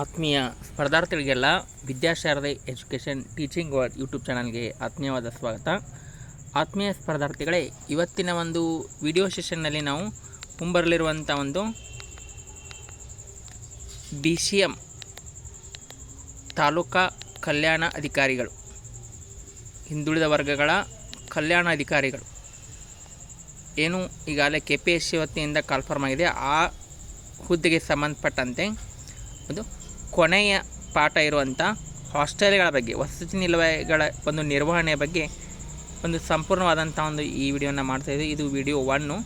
ಆತ್ಮೀಯ ಸ್ಪರ್ಧಾರ್ಥಿಗಳಿಗೆಲ್ಲ Vidyasharade education teaching word YouTube ಚಾನಲ್ಗೆ ಆತ್ಮೀಯವಾದ ಸ್ವಾಗತ. ಆತ್ಮೀಯ ಸ್ಪರ್ಧಾರ್ಥಿಗಳೇ, ಇವತ್ತಿನ ಒಂದು ವಿಡಿಯೋ ಸೆಷನ್ನಲ್ಲಿ ನಾವು ಮುಂಬರಲಿರುವಂಥ ಒಂದು ಡಿ ಸಿ ಎಂ ತಾಲೂಕಾ ಕಲ್ಯಾಣ ಅಧಿಕಾರಿಗಳು, ಹಿಂದುಳಿದ ವರ್ಗಗಳ ಕಲ್ಯಾಣ ಅಧಿಕಾರಿಗಳು. ಏನು ಈಗಾಗಲೇ ಕೆ ಪಿ ಎಸ್ ಸಿ ವತಿಯಿಂದ ಕಾಲ್ಫಾರ್ಮ್ ಆಗಿದೆ, ಆ ಹುದ್ದೆಗೆ ಸಂಬಂಧಪಟ್ಟಂತೆ ಒಂದು ಕೊನೆಯ ಪಾಠ ಇರುವಂಥ ಹಾಸ್ಟೆಲ್ಗಳ ಬಗ್ಗೆ, ವಸತಿ ನಿಲಯಗಳ ಒಂದು ನಿರ್ವಹಣೆಯ ಬಗ್ಗೆ ಒಂದು ಸಂಪೂರ್ಣವಾದಂಥ ಒಂದು ಈ ವಿಡಿಯೋನ ಮಾಡ್ತಾಯಿದ್ದೀವಿ ಇದು ವಿಡಿಯೋ ಒನ್ನು.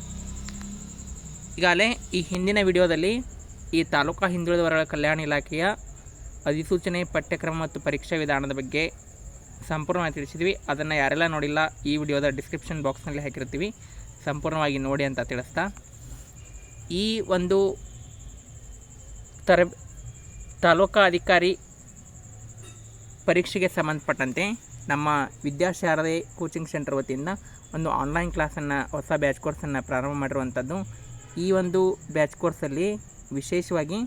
ಈಗಾಗಲೇ ಈ ಹಿಂದಿನ ವಿಡಿಯೋದಲ್ಲಿ ಈ ತಾಲೂಕಾ ಹಿಂದುಳಿದ ವರ್ಗಗಳ ಕಲ್ಯಾಣ ಇಲಾಖೆಯ ಅಧಿಸೂಚನೆ, ಪಠ್ಯಕ್ರಮ ಮತ್ತು ಪರೀಕ್ಷಾ ವಿಧಾನದ ಬಗ್ಗೆ ಸಂಪೂರ್ಣವಾಗಿ ತಿಳಿಸಿದ್ವಿ. ಅದನ್ನು ಯಾರೆಲ್ಲ ನೋಡಿಲ್ಲ, ಈ ವಿಡಿಯೋದ ಡಿಸ್ಕ್ರಿಪ್ಷನ್ ಬಾಕ್ಸ್ನಲ್ಲಿ ಹಾಕಿರ್ತೀವಿ. ಸಂಪೂರ್ಣವಾಗಿ ನೋಡಿ ಅಂತ ತಿಳಿಸ್ತಾ. ಈ ಒಂದು ತರ ತಾಲೂಕಾ ಅಧಿಕಾರಿ ಪರೀಕ್ಷೆಗೆ ಸಂಬಂಧಪಟ್ಟಂತೆ ನಮ್ಮ ವಿದ್ಯಾಶಾರದೆ ಕೋಚಿಂಗ್ ಸೆಂಟರ್ ವತಿಯಿಂದ ಒಂದು ಆನ್ಲೈನ್ ಕ್ಲಾಸನ್ನು ಹೊಸ ಬ್ಯಾಚ್ ಕೋರ್ಸನ್ನು ಪ್ರಾರಂಭ ಮಾಡಿರುವಂಥದ್ದು. ಈ ಒಂದು ಬ್ಯಾಚ್ ಕೋರ್ಸಲ್ಲಿ ವಿಶೇಷವಾಗಿ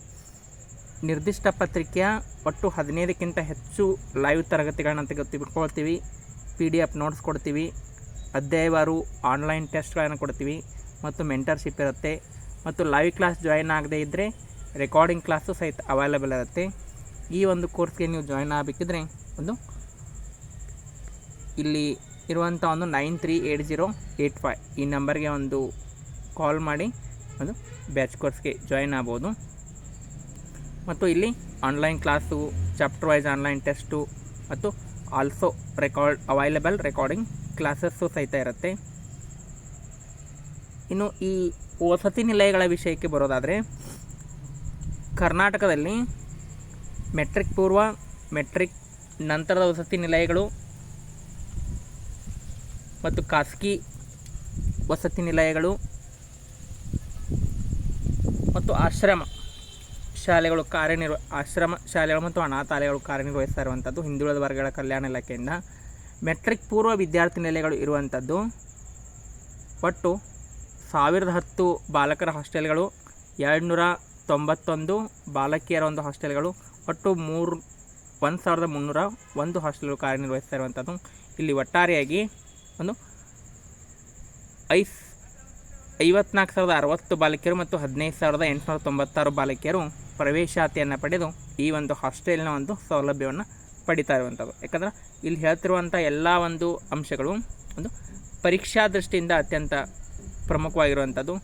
ನಿರ್ದಿಷ್ಟ ಪತ್ರಿಕೆಯ ಒಟ್ಟು ಹದಿನೈದಕ್ಕಿಂತ ಹೆಚ್ಚು ಲೈವ್ ತರಗತಿಗಳನ್ನ ತೆಗೆದುಕೊಳ್ತೀವಿ ಪಿ ಡಿ ಎಫ್ ನೋಟ್ಸ್ ಕೊಡ್ತೀವಿ. ಅಧ್ಯಾಯವಾರು ಆನ್ಲೈನ್ ಟೆಸ್ಟ್ಗಳನ್ನು ಕೊಡ್ತೀವಿ. ಮತ್ತು ಮೆಂಟರ್ಶಿಪ್ ಇರುತ್ತೆ. ಮತ್ತು ಲೈವ್ ಕ್ಲಾಸ್ ಜಾಯಿನ್ ಆಗದೇ ಇದ್ದರೆ ರೆಕಾರ್ಡಿಂಗ್ ಕ್ಲಾಸು ಸಹಿತ ಅವೈಲೇಬಲ್ ಇರುತ್ತೆ ಈ ಒಂದು ಕೋರ್ಸ್ಗೆ ನೀವು ಜಾಯ್ನ್ ಆಗಬೇಕಿದ್ರೆ ಒಂದು ಇಲ್ಲಿ ಇರುವಂಥ ಒಂದು nine three eight zero eight five ಈ ನಂಬರ್ಗೆ ಒಂದು ಕಾಲ್ ಮಾಡಿ ಒಂದು ಬ್ಯಾಚ್ ಕೋರ್ಸ್ಗೆ ಜಾಯ್ನ್ ಆಗ್ಬೋದು. ಮತ್ತು ಇಲ್ಲಿ online class chapter wise online test ಮತ್ತು also record available recording classes ಸಹಿತ ಇರುತ್ತೆ. ಇನ್ನು ಈ ವಸತಿ ನಿಲಯಗಳ ವಿಷಯಕ್ಕೆ ಬರೋದಾದರೆ ಕರ್ನಾಟಕದಲ್ಲಿ ಮೆಟ್ರಿಕ್ ಪೂರ್ವ ಮೆಟ್ರಿಕ್ ನಂತರದ ವಸತಿ ನಿಲಯಗಳು ಮತ್ತು ಖಾಸಗಿ ವಸತಿ ನಿಲಯಗಳು ಮತ್ತು ಆಶ್ರಮ ಶಾಲೆಗಳು ಕಾರ್ಯನಿರ್ವ, ಆಶ್ರಮ ಶಾಲೆಗಳು ಮತ್ತು ಅನಾಥಾಲಯಗಳು ಕಾರ್ಯನಿರ್ವಹಿಸ್ತಾ ಇರುವಂಥದ್ದು ಹಿಂದುಳಿದ ವರ್ಗಗಳ ಕಲ್ಯಾಣ ಇಲಾಖೆಯಿಂದ. ಮೆಟ್ರಿಕ್ ಪೂರ್ವ ವಿದ್ಯಾರ್ಥಿ ನಿಲಯಗಳು ಇರುವಂಥದ್ದು ಒಟ್ಟು ಸಾವಿರದ ಹತ್ತು ಬಾಲಕರ ಹಾಸ್ಟೆಲ್ಗಳು ಎರಡು ನೂರ ತೊಂಬತ್ತೊಂದು ಬಾಲಕಿಯರ ಒಂದು ಹಾಸ್ಟೆಲ್ಗಳು, ಒಟ್ಟು ಮೂರು, ಒಂದು ಸಾವಿರದ ಮುನ್ನೂರ ಒಂದು ಹಾಸ್ಟೆಲ್ಗಳು ಕಾರ್ಯನಿರ್ವಹಿಸ್ತಾ ಇರುವಂಥದ್ದು ಇಲ್ಲಿ ಒಟ್ಟಾರೆಯಾಗಿ ಒಂದು ಐಸ್, ಐವತ್ನಾಲ್ಕು ಸಾವಿರದ ಅರವತ್ತು ಬಾಲಕಿಯರು ಮತ್ತು ಹದಿನೈದು ಸಾವಿರದ ಎಂಟುನೂರ ತೊಂಬತ್ತಾರು ಬಾಲಕಿಯರು ಪ್ರವೇಶಾತಿಯನ್ನು ಪಡೆದು ಈ ಒಂದು ಹಾಸ್ಟೆಲ್ನ ಒಂದು ಸೌಲಭ್ಯವನ್ನು ಪಡಿತಾ ಇರುವಂಥದ್ದು ಯಾಕಂದರೆ ಇಲ್ಲಿ ಹೇಳ್ತಿರುವಂಥ ಎಲ್ಲ ಒಂದು ಅಂಶಗಳು ಒಂದು ಪರೀಕ್ಷಾ ದೃಷ್ಟಿಯಿಂದ ಅತ್ಯಂತ ಪ್ರಮುಖವಾಗಿರುವಂಥದ್ದು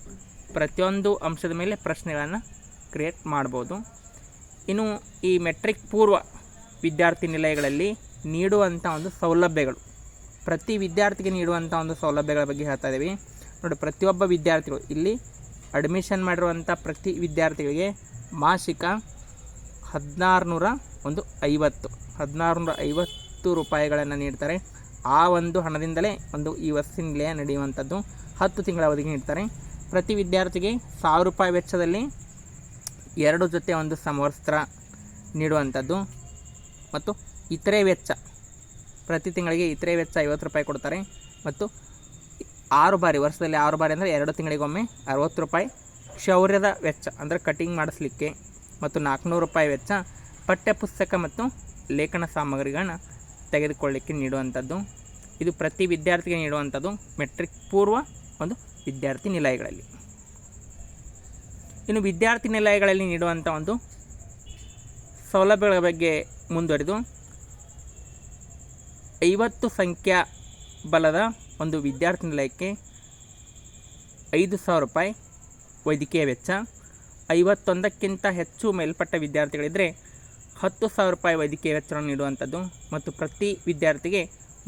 ಪ್ರತಿಯೊಂದು ಅಂಶದ ಮೇಲೆ ಪ್ರಶ್ನೆಗಳನ್ನು ಕ್ರಿಯೇಟ್ ಮಾಡ್ಬೋದು. ಇನ್ನು ಈ ಮೆಟ್ರಿಕ್ ಪೂರ್ವ ವಿದ್ಯಾರ್ಥಿ ನಿಲಯಗಳಲ್ಲಿ ನೀಡುವಂಥ ಒಂದು ಸೌಲಭ್ಯಗಳು. ಪ್ರತಿ ವಿದ್ಯಾರ್ಥಿಗೆ ನೀಡುವಂಥ ಒಂದು ಸೌಲಭ್ಯಗಳ ಬಗ್ಗೆ ಹೇಳ್ತಾ ಇದ್ದೀವಿ. ನೋಡಿ, ಪ್ರತಿಯೊಬ್ಬ ವಿದ್ಯಾರ್ಥಿಗಳು ಇಲ್ಲಿ ಅಡ್ಮಿಷನ್ ಮಾಡಿರುವಂಥ ಪ್ರತಿ ವಿದ್ಯಾರ್ಥಿಗಳಿಗೆ ಮಾಸಿಕ ಹದಿನಾರು ನೂರ ಒಂದು ಐವತ್ತು ಹದಿನಾರು ನೂರ ಐವತ್ತು ರೂಪಾಯಿಗಳನ್ನು ನೀಡ್ತಾರೆ. ಆ ಒಂದು ಹಣದಿಂದಲೇ ಒಂದು ಈ ವಸತಿ ನಿಲಯ ನಡೆಯುವಂಥದ್ದು ಹತ್ತು ತಿಂಗಳ ಅವಧಿಗೆ ನೀಡ್ತಾರೆ. ಪ್ರತಿ ವಿದ್ಯಾರ್ಥಿಗೆ ಸಾವಿರ ರೂಪಾಯಿ ವೆಚ್ಚದಲ್ಲಿ ಎರಡು ಜೊತೆ ಒಂದು ಸಮವಸ್ತ್ರ ನೀಡುವಂಥದ್ದು. ಮತ್ತು ಇತರೆ ವೆಚ್ಚ, ಪ್ರತಿ ತಿಂಗಳಿಗೆ ಇತರೆ ವೆಚ್ಚ ಐವತ್ತು ರೂಪಾಯಿ ಕೊಡ್ತಾರೆ. ಮತ್ತು ಆರು ಬಾರಿ, ವರ್ಷದಲ್ಲಿ ಆರು ಬಾರಿ ಅಂದರೆ ಎರಡು ತಿಂಗಳಿಗೊಮ್ಮೆ ಅರವತ್ತು ರೂಪಾಯಿ ಕ್ಷೌರ್ಯದ ವೆಚ್ಚ, ಅಂದರೆ ಕಟಿಂಗ್ ಮಾಡಿಸ್ಲಿಕ್ಕೆ. ಮತ್ತು ನಾಲ್ಕುನೂರು ರೂಪಾಯಿ ವೆಚ್ಚ ಪಠ್ಯಪುಸ್ತಕ ಮತ್ತು ಲೇಖನ ಸಾಮಗ್ರಿಗಳನ್ನ ತೆಗೆದುಕೊಳ್ಳಿಕ್ಕೆ ನೀಡುವಂಥದ್ದು. ಇದು ಪ್ರತಿ ವಿದ್ಯಾರ್ಥಿಗೆ ನೀಡುವಂಥದ್ದು, ಮೆಟ್ರಿಕ್ ಪೂರ್ವ ಒಂದು ವಿದ್ಯಾರ್ಥಿ ನಿಲಯಗಳಲ್ಲಿ. ಇನ್ನು ವಿದ್ಯಾರ್ಥಿ ನಿಲಯಗಳಲ್ಲಿ ನೀಡುವಂಥ ಒಂದು ಸೌಲಭ್ಯಗಳ ಬಗ್ಗೆ ಮುಂದುವರೆದು. ಐವತ್ತು ಸಂಖ್ಯಾ ಬಲದ ಒಂದು ವಿದ್ಯಾರ್ಥಿ ನಿಲಯಕ್ಕೆ ಐದು ಸಾವಿರ ರೂಪಾಯಿ ವೈದ್ಯಕೀಯ ವೆಚ್ಚ. ಐವತ್ತೊಂದಕ್ಕಿಂತ ಹೆಚ್ಚು ಮೇಲ್ಪಟ್ಟ ವಿದ್ಯಾರ್ಥಿಗಳಿದ್ದರೆ ಹತ್ತು ಸಾವಿರ ರೂಪಾಯಿ ವೈದ್ಯಕೀಯ ವೆಚ್ಚವನ್ನು ನೀಡುವಂಥದ್ದು. ಮತ್ತು ಪ್ರತಿ ವಿದ್ಯಾರ್ಥಿಗೆ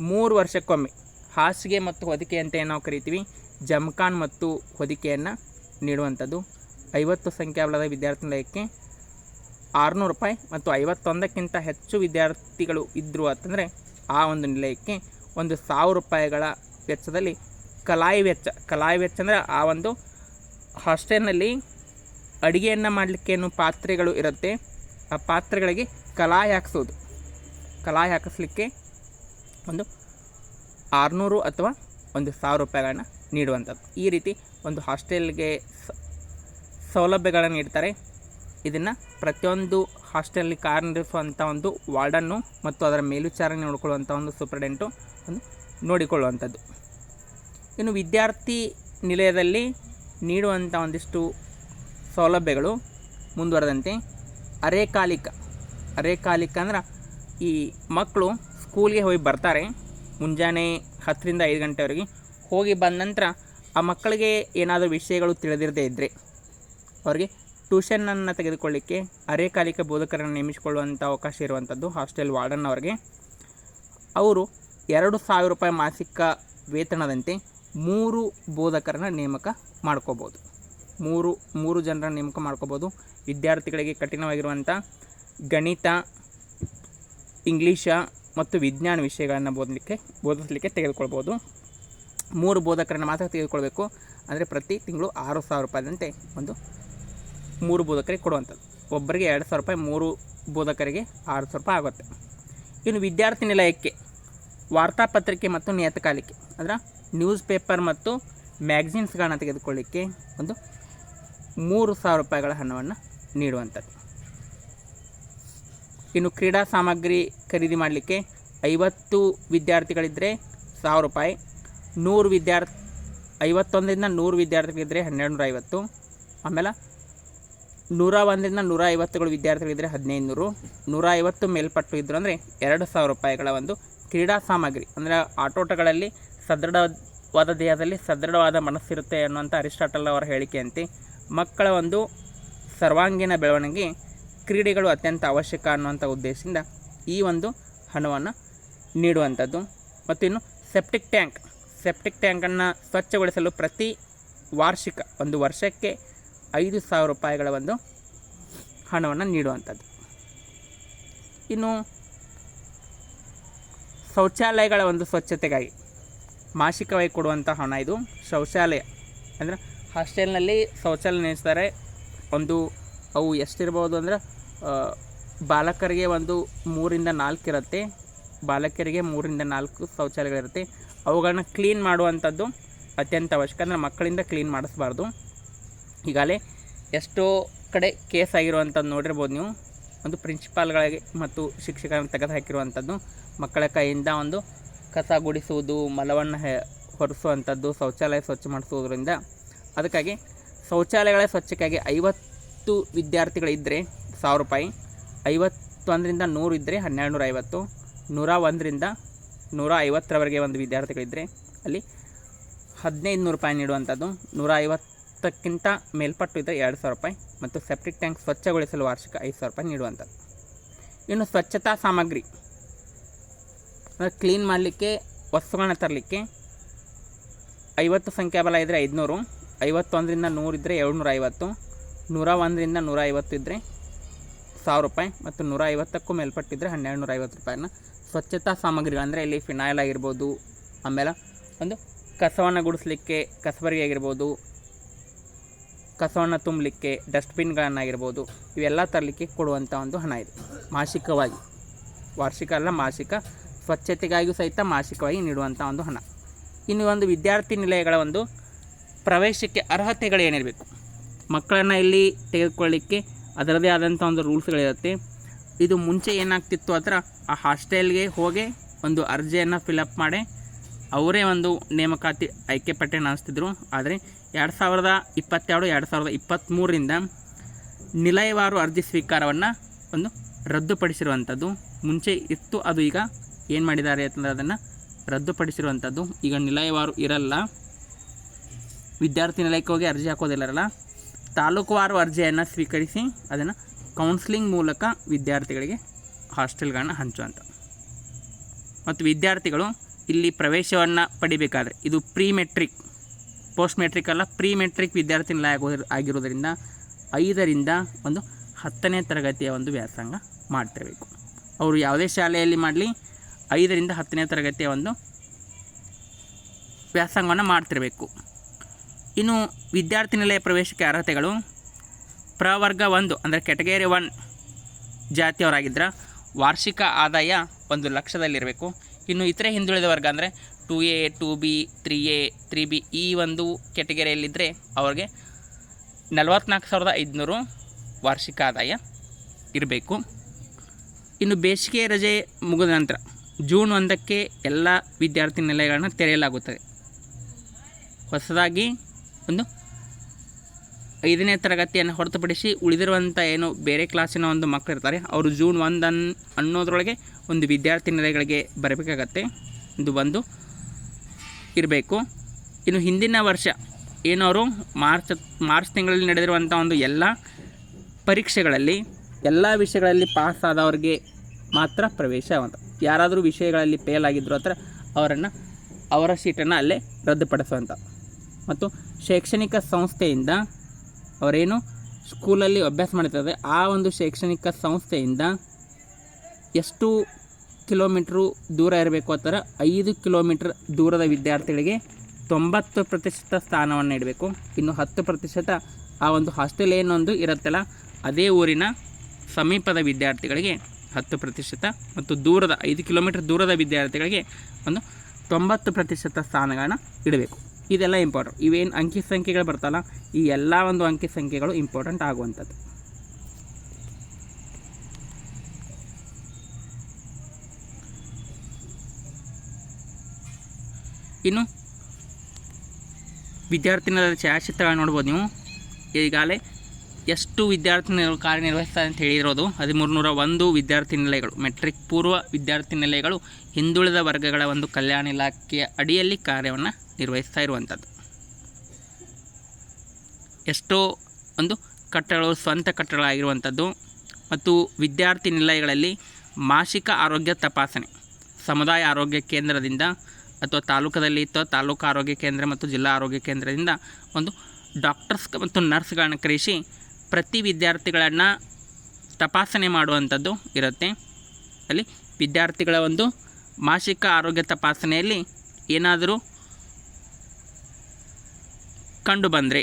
ಮೂರು ವರ್ಷಕ್ಕೊಮ್ಮೆ ಹಾಸಿಗೆ ಮತ್ತು ಹೊದಿಕೆ ಅಂತ ಏನು ನಾವು ಕರಿತೀವಿ. ಜಮಖಾನ್ ಮತ್ತು ಹೊದಿಕೆಯನ್ನು ನೀಡುವಂಥದ್ದು. ಐವತ್ತು ಸಂಖ್ಯಾಬಲದ ವಿದ್ಯಾರ್ಥಿ ನಿಲಯಕ್ಕೆ ಆರುನೂರು ರೂಪಾಯಿ ಮತ್ತು ಐವತ್ತೊಂದಕ್ಕಿಂತ ಹೆಚ್ಚು ವಿದ್ಯಾರ್ಥಿಗಳು ಇದ್ದರು ಅಂತಂದರೆ ಆ ಒಂದು ನಿಲಯಕ್ಕೆ ಒಂದು ಸಾವಿರ ರೂಪಾಯಿಗಳ ವೆಚ್ಚದಲ್ಲಿ ಕಲಾಯಿ ವೆಚ್ಚ. ಕಲಾಯಿ ವೆಚ್ಚ ಅಂದರೆ ಆ ಒಂದು ಹಾಸ್ಟೆಲ್ನಲ್ಲಿ ಅಡುಗೆಯನ್ನು ಮಾಡಲಿಕ್ಕೆ ಏನು ಪಾತ್ರೆಗಳು ಇರುತ್ತೆ, ಆ ಪಾತ್ರೆಗಳಿಗೆ ಕಲಾಯಿ ಹಾಕಿಸೋದು. ಕಲಾಯಿ ಹಾಕಿಸ್ಲಿಕ್ಕೆ ಒಂದು ಆರುನೂರು ಅಥವಾ ಒಂದು ಸಾವಿರ ರೂಪಾಯಿಗಳನ್ನ ನೀಡುವಂಥದ್ದು. ಈ ರೀತಿ ಒಂದು ಹಾಸ್ಟೆಲ್ಗೆ ಸೌಲಭ್ಯಗಳನ್ನು ನೀಡ್ತಾರೆ. ಇದನ್ನು ಪ್ರತಿಯೊಂದು ಹಾಸ್ಟೆಲಲ್ಲಿ ಕಾರ್ಯನಿರ್ವಹಿಸುವಂಥ ಒಂದು ವಾರ್ಡನ್ನು ಮತ್ತು ಅದರ ಮೇಲ್ವಿಚಾರಣೆ ನೋಡಿಕೊಳ್ಳುವಂಥ ಒಂದು ಸೂಪ್ರಿಡೆಂಟು ಒಂದು ನೋಡಿಕೊಳ್ಳುವಂಥದ್ದು. ಇನ್ನು ವಿದ್ಯಾರ್ಥಿ ನಿಲಯದಲ್ಲಿ ನೀಡುವಂಥ ಒಂದಿಷ್ಟು ಸೌಲಭ್ಯಗಳು ಮುಂದುವರೆದಂತೆ ಅರೆಕಾಲಿಕ. ಅರೆಕಾಲಿಕ ಅಂದ್ರೆ ಈ ಮಕ್ಕಳು ಸ್ಕೂಲ್ಗೆ ಹೋಗಿ ಬರ್ತಾರೆ. ಮುಂಜಾನೆ ಹತ್ತರಿಂದ ಐದು ಗಂಟೆವರೆಗೆ ಹೋಗಿ ಬಂದ ನಂತರ ಆ ಮಕ್ಕಳಿಗೆ ಏನಾದರೂ ವಿಷಯಗಳು ತಿಳಿದಿರದೇ ಇದ್ದರೆ ಅವರಿಗೆ ಟ್ಯೂಷನನ್ನು ತೆಗೆದುಕೊಳ್ಳಿಕ್ಕೆ ಅರೆಕಾಲಿಕ ಬೋಧಕರನ್ನು ನೇಮಿಸಿಕೊಳ್ಳುವಂಥ ಅವಕಾಶ ಇರುವಂಥದ್ದು ಹಾಸ್ಟೆಲ್ ವಾರ್ಡನ್ ಅವರಿಗೆ. ಅವರು ಎರಡು ಸಾವಿರ ರೂಪಾಯಿ ಮಾಸಿಕ ವೇತನದಂತೆ ಮೂರು ಬೋಧಕರನ್ನ ನೇಮಕ ಮಾಡ್ಕೋಬೋದು. ಮೂರು ಮೂರು ಜನರ ನೇಮಕ ಮಾಡ್ಕೋಬೋದು. ವಿದ್ಯಾರ್ಥಿಗಳಿಗೆ ಕಠಿಣವಾಗಿರುವಂಥ ಗಣಿತ ಇಂಗ್ಲೀಷ ಮತ್ತು ವಿಜ್ಞಾನ ವಿಷಯಗಳನ್ನು ಬೋಧಲಿಕ್ಕೆ, ಬೋಧಿಸಲಿಕ್ಕೆ ತೆಗೆದುಕೊಳ್ಬೋದು. ಮೂರು ಬೋಧಕರನ್ನು ಮಾತ್ರ ತೆಗೆದುಕೊಳ್ಬೇಕು. ಅಂದರೆ ಪ್ರತಿ ತಿಂಗಳು ಆರು ಸಾವಿರ ರೂಪಾಯಿದಂತೆ ಒಂದು ಮೂರು ಬೋಧಕರಿಗೆ ಕೊಡುವಂಥದ್ದು. ಒಬ್ಬರಿಗೆ ಎರಡು ಸಾವಿರ ರೂಪಾಯಿ, ಮೂರು ಬೋಧಕರಿಗೆ ಆರು ಸಾವಿರ ರೂಪಾಯಿ ಆಗುತ್ತೆ. ಇನ್ನು ವಿದ್ಯಾರ್ಥಿ ನಿಲಯಕ್ಕೆ ವಾರ್ತಾಪತ್ರಿಕೆ ಮತ್ತು ನಿಯತಕಾಲಿಕೆ, ಅಂದ್ರೆ ನ್ಯೂಸ್ ಪೇಪರ್ ಮತ್ತು ಮ್ಯಾಗ್ಝಿನ್ಸ್ಗಳನ್ನ ತೆಗೆದುಕೊಳ್ಳಿಕ್ಕೆ ಒಂದು ಮೂರು ಸಾವಿರ ರೂಪಾಯಿಗಳ ಹಣವನ್ನು ನೀಡುವಂಥದ್ದು. ಇನ್ನು ಕ್ರೀಡಾ ಸಾಮಗ್ರಿ ಖರೀದಿ ಮಾಡಲಿಕ್ಕೆ ಐವತ್ತು ವಿದ್ಯಾರ್ಥಿಗಳಿದ್ದರೆ ಸಾವಿರ ರೂಪಾಯಿ, ನೂರು ವಿದ್ಯಾರ್ಥಿ ಐವತ್ತೊಂದರಿಂದ ನೂರು ವಿದ್ಯಾರ್ಥಿಗಳಿದ್ದರೆ ಹನ್ನೆರಡು ನೂರ ಐವತ್ತು ಆಮೇಲೆ ನೂರ ಒಂದರಿಂದ ನೂರ ಐವತ್ತುಗಳು ವಿದ್ಯಾರ್ಥಿಗಳಿದ್ದರೆ ಹದಿನೈದು ನೂರು ನೂರ ಐವತ್ತು ಮೇಲ್ಪಟ್ಟು ಇದ್ದರು ಅಂದರೆ ಎರಡು ಸಾವಿರ ರೂಪಾಯಿಗಳ ಒಂದು ಕ್ರೀಡಾ ಸಾಮಗ್ರಿ. ಅಂದರೆ ಆಟೋಟಗಳಲ್ಲಿ ಸದೃಢವಾದ ದೇಹದಲ್ಲಿ ಸದೃಢವಾದ ಮನಸ್ಸಿರುತ್ತೆ ಅನ್ನುವಂಥ ಅರಿಸ್ಟಾಟಲ್ ಅವರ ಹೇಳಿಕೆಯಂತೆ ಮಕ್ಕಳ ಒಂದು ಸರ್ವಾಂಗೀಣ ಬೆಳವಣಿಗೆ ಕ್ರೀಡೆಗಳು ಅತ್ಯಂತ ಅವಶ್ಯಕ ಅನ್ನುವಂಥ ಉದ್ದೇಶದಿಂದ ಈ ಒಂದು ಹಣವನ್ನು ನೀಡುವಂಥದ್ದು. ಮತ್ತು ಇನ್ನು ಸೆಪ್ಟಿಕ್ ಟ್ಯಾಂಕ್. ಸೆಪ್ಟಿಕ್ ಟ್ಯಾಂಕನ್ನು ಸ್ವಚ್ಛಗೊಳಿಸಲು ಪ್ರತಿ ವಾರ್ಷಿಕ ಒಂದು ವರ್ಷಕ್ಕೆ ಐದು ಸಾವಿರ ರೂಪಾಯಿಗಳ ಒಂದು ಹಣವನ್ನು ನೀಡುವಂಥದ್ದು. ಇನ್ನು ಶೌಚಾಲಯಗಳ ಒಂದು ಸ್ವಚ್ಛತೆಗಾಗಿ ಮಾಸಿಕವಾಗಿ ಕೊಡುವಂಥ ಹಣ ಇದು ಶೌಚಾಲಯ. ಅಂದರೆ ಹಾಸ್ಟೆಲ್ನಲ್ಲಿ ಶೌಚಾಲಯ ನಿರ್ಮಿಸ್ತಾರೆ ಒಂದು ಅವು ಎಷ್ಟಿರ್ಬೋದು ಅಂದ್ರೆ ಬಾಲಕರಿಗೆ ಒಂದು ಮೂರಿಂದ ನಾಲ್ಕು ಇರುತ್ತೆ ಬಾಲಕರಿಗೆ ಮೂರಿಂದ ನಾಲ್ಕು ಶೌಚಾಲಯಗಳಿರುತ್ತೆ. ಅವುಗಳನ್ನ ಕ್ಲೀನ್ ಮಾಡುವಂಥದ್ದು ಅತ್ಯಂತ ಅವಶ್ಯಕ. ಅಂದರೆ ಮಕ್ಕಳಿಂದ ಕ್ಲೀನ್ ಮಾಡಿಸ್ಬಾರ್ದು. ಈಗಾಗಲೇ ಎಷ್ಟೋ ಕಡೆ ಕೇಸ್ ಆಗಿರುವಂಥದ್ದು ನೋಡಿರ್ಬೋದು ನೀವು. ಒಂದು ಪ್ರಿನ್ಸಿಪಾಲ್ಗಳಿಗೆ ಮತ್ತು ಶಿಕ್ಷಕರನ್ನು ತೆಗೆದುಹಾಕಿರುವಂಥದ್ದು. ಮಕ್ಕಳ ಕೈಯಿಂದ ಒಂದು ಕಸ ಗುಡಿಸುವುದು, ಮಲವನ್ನು ಹೊರಿಸುವಂಥದ್ದು, ಶೌಚಾಲಯ ಸ್ವಚ್ಛ ಮಾಡಿಸುವುದರಿಂದ. ಅದಕ್ಕಾಗಿ ಶೌಚಾಲಯಗಳ ಸ್ವಚ್ಛಕ್ಕಾಗಿ ಐವತ್ತು ವಿದ್ಯಾರ್ಥಿಗಳಿದ್ದರೆ ಸಾವಿರ ರೂಪಾಯಿ. ಐವತ್ತೊಂದರಿಂದ ನೂರು ಇದ್ದರೆ ಹನ್ನೆರಡು ನೂರ ಐವತ್ತು. ನೂರ ಒಂದರಿಂದ ನೂರ ಐವತ್ತರವರೆಗೆ ಒಂದು ವಿದ್ಯಾರ್ಥಿಗಳಿದ್ದರೆ ಅಲ್ಲಿ ಹದಿನೈದು ನೂರು ರೂಪಾಯಿ ನೀಡುವಂಥದ್ದು. ನೂರ ಐವತ್ತಕ್ಕಿಂತ ಮೇಲ್ಪಟ್ಟು ಇದ್ದರೆ ಎರಡು ಸಾವಿರ ರೂಪಾಯಿ ಮತ್ತು ಸೆಪ್ಟಿಕ್ ಟ್ಯಾಂಕ್ ಸ್ವಚ್ಛಗೊಳಿಸಲು ವಾರ್ಷಿಕ ಐದು ಸಾವಿರ ರೂಪಾಯಿ ನೀಡುವಂಥದ್ದು. ಇನ್ನು ಸ್ವಚ್ಛತಾ ಸಾಮಗ್ರಿ. ಕ್ಲೀನ್ ಮಾಡಲಿಕ್ಕೆ ವಸ್ತುಗಳನ್ನ ತರಲಿಕ್ಕೆ ಐವತ್ತು ಸಂಖ್ಯಾಬಲ ಇದ್ದರೆ ಐದುನೂರು, ಐವತ್ತೊಂದರಿಂದ ನೂರು ಇದ್ದರೆ ಏಳ್ನೂರ ಐವತ್ತು ನೂರ ಒಂದರಿಂದ ನೂರ ಐವತ್ತು ಇದ್ದರೆ ಸಾವಿರ ರೂಪಾಯಿ ಮತ್ತು ನೂರ ಐವತ್ತಕ್ಕೂ ಮೇಲ್ಪಟ್ಟಿದ್ದರೆ ಹನ್ನೆರಡು ನೂರ ಐವತ್ತು ರೂಪಾಯಿನ ಸ್ವಚ್ಛತಾ ಸಾಮಗ್ರಿಗಳು. ಅಂದರೆ ಇಲ್ಲಿ ಫಿನಾಯ್ಲ್ ಆಗಿರ್ಬೋದು, ಆಮೇಲೆ ಒಂದು ಕಸವನ್ನು ಗುಡಿಸ್ಲಿಕ್ಕೆ, ಕಸಬರಿಗೆ ಆಗಿರ್ಬೋದು ಕಸವನ್ನು ತುಂಬಲಿಕ್ಕೆ, ಡಸ್ಟ್ಬಿನ್ಗಳನ್ನಾಗಿರ್ಬೋದು, ಇವೆಲ್ಲ ತರಲಿಕ್ಕೆ ಕೊಡುವಂಥ ಒಂದು ಹಣ ಇದೆ. ಮಾಸಿಕವಾಗಿ. ವಾರ್ಷಿಕ ಅಲ್ಲ, ಮಾಸಿಕ. ಸ್ವಚ್ಛತೆಗಾಗಿಯೂ ಸಹಿತ ಮಾಸಿಕವಾಗಿ ನೀಡುವಂಥ ಒಂದು ಹಣ. ಇನ್ನು ಒಂದು ವಿದ್ಯಾರ್ಥಿ ನಿಲಯಗಳ ಒಂದು ಪ್ರವೇಶಕ್ಕೆ ಅರ್ಹತೆಗಳು ಏನಿರಬೇಕು ಮಕ್ಕಳನ್ನು ಇಲ್ಲಿ ತೆಗೆದುಕೊಳ್ಳಿಕ್ಕೆ ಅದರದೇ ಆದಂಥ ಒಂದು ರೂಲ್ಸ್ಗಳಿರುತ್ತೆ. ಇದು ಮುಂಚೆ ಏನಾಗ್ತಿತ್ತು ಅಂದ್ರೆ, ಆ ಹಾಸ್ಟೆಲ್ಗೆ ಹೋಗಿ ಒಂದು ಅರ್ಜಿಯನ್ನು ಫಿಲಪ್ ಮಾಡಿ, ಅವರೇ ಒಂದು ನೇಮಕಾತಿ ಆಯ್ಕೆ ಪಟ್ಟಿಯನ್ನು ಅನ್ನಿಸ್ತಿದ್ರು ಆದರೆ ಎರಡು ಸಾವಿರದ ಇಪ್ಪತ್ತೆರಡು, ಎರಡು ಸಾವಿರದ ಇಪ್ಪತ್ತ್ಮೂರರಿಂದ ನಿಲಯವಾರು ಅರ್ಜಿ ಸ್ವೀಕಾರವನ್ನು ಒಂದು ರದ್ದುಪಡಿಸಿರುವಂಥದ್ದು. ಮುಂಚೆ ಇತ್ತು, ಅದು ಈಗ ಏನು ಮಾಡಿದ್ದಾರೆ ಅಂತಂದರೆ ಅದನ್ನು ರದ್ದುಪಡಿಸಿರುವಂಥದ್ದು. ಈಗ ನಿಲಯವಾರು ಇರಲ್ಲ. ವಿದ್ಯಾರ್ಥಿ ನಿಲಯಕ್ಕೆ ಹೋಗಿ ಅರ್ಜಿ ಹಾಕೋದಿಲ್ಲರಲ್ಲ ತಾಲೂಕುವಾರು ಅರ್ಜಿಯನ್ನು ಸ್ವೀಕರಿಸಿ ಅದನ್ನು ಕೌನ್ಸಿಲಿಂಗ್ ಮೂಲಕ ವಿದ್ಯಾರ್ಥಿಗಳಿಗೆ ಹಾಸ್ಟೆಲ್ಗಳನ್ನ ಹಂಚುವಂಥ ಮತ್ತು ವಿದ್ಯಾರ್ಥಿಗಳು ಇಲ್ಲಿ ಪ್ರವೇಶವನ್ನು ಪಡಿಬೇಕಾದ್ರೆ ಇದು ಪ್ರೀ ಮೆಟ್ರಿಕ್ ಪೋಸ್ಟ್ ಮೆಟ್ರಿಕ್ ಅಲ್ಲ ಪ್ರೀ ಮೆಟ್ರಿಕ್ ವಿದ್ಯಾರ್ಥಿ ನಿಲಯ ಆಗೋ- ಆಗಿರೋದರಿಂದ ಐದರಿಂದ ಒಂದು ಹತ್ತನೇ ತರಗತಿಯ ಒಂದು ವ್ಯಾಸಂಗ ಮಾಡ್ತಿರಬೇಕು. ಅವರು ಯಾವುದೇ ಶಾಲೆಯಲ್ಲಿ ಮಾಡಲಿ, ಐದರಿಂದ ಹತ್ತನೇ ತರಗತಿಯ ಒಂದು ವ್ಯಾಸಂಗವನ್ನು ಮಾಡ್ತಿರಬೇಕು. ಇನ್ನು ವಿದ್ಯಾರ್ಥಿ ನಿಲಯ ಪ್ರವೇಶಕ್ಕೆ ಅರ್ಹತೆಗಳು, ಪ್ರವರ್ಗ ಒಂದು ಅಂದರೆ ಕೆಟಗರಿ ಒನ್ ಜಾತಿಯವರಾಗಿದ್ದರೆ ವಾರ್ಷಿಕ ಆದಾಯ ಒಂದು ಲಕ್ಷದಲ್ಲಿರಬೇಕು. ಇನ್ನು ಇತರೆ ಹಿಂದುಳಿದ ವರ್ಗ ಅಂದರೆ two A two B three A three B ಈ ಒಂದು ಕೆಟಗರಿಯಲ್ಲಿದ್ದರೆ ಅವ್ರಿಗೆ ನಲವತ್ನಾಲ್ಕು ಸಾವಿರದ ಐದುನೂರು ವಾರ್ಷಿಕ ಆದಾಯ ಇರಬೇಕು. ಇನ್ನು ಬೇಸಿಗೆ ರಜೆ ಮುಗಿದ ನಂತರ ಜೂನ್ ಒಂದಕ್ಕೆ ಎಲ್ಲ ವಿದ್ಯಾರ್ಥಿ ನಿಲಯಗಳನ್ನು ತೆರೆಯಲಾಗುತ್ತದೆ. ಹೊಸದಾಗಿ ಒಂದು ಐದನೇ ತರಗತಿಯನ್ನು ಹೊರತುಪಡಿಸಿ ಉಳಿದಿರುವಂಥ ಏನು ಬೇರೆ ಕ್ಲಾಸಿನ ಒಂದು ಮಕ್ಕಳು ಇರ್ತಾರೆ, ಅವರು ಜೂನ್ ಒಂದು ಅನ್, ಅನ್ನೋದ್ರೊಳಗೆ ಒಂದು ವಿದ್ಯಾರ್ಥಿ ನಿಲಯಗಳಿಗೆ ಬರಬೇಕಾಗತ್ತೆ. ಇದು ಒಂದು ಇರಬೇಕು. ಇನ್ನು ಹಿಂದಿನ ವರ್ಷ ಏನವರು ಮಾರ್ಚ್ ಮಾರ್ಚ್ ತಿಂಗಳಲ್ಲಿ ನಡೆದಿರುವಂಥ ಒಂದು ಎಲ್ಲ ಪರೀಕ್ಷೆಗಳಲ್ಲಿ, ಎಲ್ಲ ವಿಷಯಗಳಲ್ಲಿ ಪಾಸ್ ಆದವ್ರಿಗೆ ಮಾತ್ರ ಪ್ರವೇಶ ಅಂತ ಯಾರಾದರೂ ವಿಷಯಗಳಲ್ಲಿ ಫೇಲ್ ಆಗಿದ್ದರು ಹತ್ರ ಅವರನ್ನು, ಅವರ ಸೀಟನ್ನು ಅಲ್ಲೇ ರದ್ದುಪಡಿಸುವಂಥ. ಮತ್ತು ಶೈಕ್ಷಣಿಕ ಸಂಸ್ಥೆಯಿಂದ ಅವರೇನು ಸ್ಕೂಲಲ್ಲಿ ಅಭ್ಯಾಸ ಮಾಡ್ತಾರೆ ಆ ಒಂದು ಶೈಕ್ಷಣಿಕ ಸಂಸ್ಥೆಯಿಂದ ಎಷ್ಟು ಕಿಲೋಮೀಟ್ರು ದೂರ ಇರಬೇಕು ಆ ಥರ ಐದು ಕಿಲೋಮೀಟ್ರ್ ದೂರದ ವಿದ್ಯಾರ್ಥಿಗಳಿಗೆ ತೊಂಬತ್ತು ಪ್ರತಿಶತ ಸ್ಥಾನವನ್ನು ನೀಡಬೇಕು. ಇನ್ನು ಹತ್ತು ಪ್ರತಿಶತ ಆ ಒಂದು ಹಾಸ್ಟೆಲ್ ಏನೊಂದು ಇರುತ್ತಲ್ಲ, ಅದೇ ಊರಿನ ಸಮೀಪದ ವಿದ್ಯಾರ್ಥಿಗಳಿಗೆ ಹತ್ತು ಪ್ರತಿಶತ ಮತ್ತು ದೂರದ ಐದು ಕಿಲೋಮೀಟರ್ ದೂರದ ವಿದ್ಯಾರ್ಥಿಗಳಿಗೆ ಒಂದು ತೊಂಬತ್ತು ಪ್ರತಿಶತ ಸ್ಥಾನಗಳನ್ನ ಇಡಬೇಕು. ಇದೆಲ್ಲ ಇಂಪಾರ್ಟೆಂಟ್ ಇವೇನು ಅಂಕಿ ಸಂಖ್ಯೆಗಳು ಬರ್ತಲ್ಲ, ಈ ಎಲ್ಲ ಒಂದು ಅಂಕಿ ಸಂಖ್ಯೆಗಳು ಇಂಪಾರ್ಟೆಂಟ್ ಆಗುವಂಥದ್ದು. ಇನ್ನು ವಿದ್ಯಾರ್ಥಿನಿಯರ ಛಾಯಾಚಿತ್ರಗಳನ್ನು ನೋಡ್ಬೋದು ನೀವು. ಈಗಾಗಲೇ ಎಷ್ಟು ವಿದ್ಯಾರ್ಥಿನಿಗಳು ಕಾರ್ಯನಿರ್ವಹಿಸ್ತಾರೆ ಅಂತ ಹೇಳಿರೋದು. ಹದಿಮೂರು ನೂರ ಒಂದು ವಿದ್ಯಾರ್ಥಿ ನಿಲಯಗಳು. ಮೆಟ್ರಿಕ್ ಪೂರ್ವ ವಿದ್ಯಾರ್ಥಿ ನಿಲಯಗಳು ಹಿಂದುಳಿದ ವರ್ಗಗಳ ಒಂದು ಕಲ್ಯಾಣ ಇಲಾಖೆಯ ಅಡಿಯಲ್ಲಿ ಕಾರ್ಯವನ್ನು ನಿರ್ವಹಿಸ್ತಾ ಇರುವಂಥದ್ದು. ಎಷ್ಟೋ ಒಂದು ಕಟ್ಟಡಗಳು ಸ್ವಂತ ಕಟ್ಟಡಗಳಾಗಿರುವಂಥದ್ದು. ಮತ್ತು ವಿದ್ಯಾರ್ಥಿ ನಿಲಯಗಳಲ್ಲಿ ಮಾಸಿಕ ಆರೋಗ್ಯ ತಪಾಸಣೆ, ಸಮುದಾಯ ಆರೋಗ್ಯ ಕೇಂದ್ರದಿಂದ ಅಥವಾ ತಾಲೂಕದಲ್ಲಿ ಅಥವಾ ತಾಲೂಕು ಆರೋಗ್ಯ ಕೇಂದ್ರ ಮತ್ತು ಜಿಲ್ಲಾ ಆರೋಗ್ಯ ಕೇಂದ್ರದಿಂದ ಒಂದು ಡಾಕ್ಟರ್ಸ್ ಮತ್ತು ನರ್ಸ್ಗಳನ್ನು ಕರೆಸಿ ಪ್ರತಿ ವಿದ್ಯಾರ್ಥಿಗಳನ್ನು ತಪಾಸಣೆ ಮಾಡುವಂಥದ್ದು ಇರುತ್ತೆ. ಅಲ್ಲಿ ವಿದ್ಯಾರ್ಥಿಗಳ ಒಂದು ಮಾಸಿಕ ಆರೋಗ್ಯ ತಪಾಸಣೆಯಲ್ಲಿ ಏನಾದರೂ ಕಂಡು ಬಂದರೆ,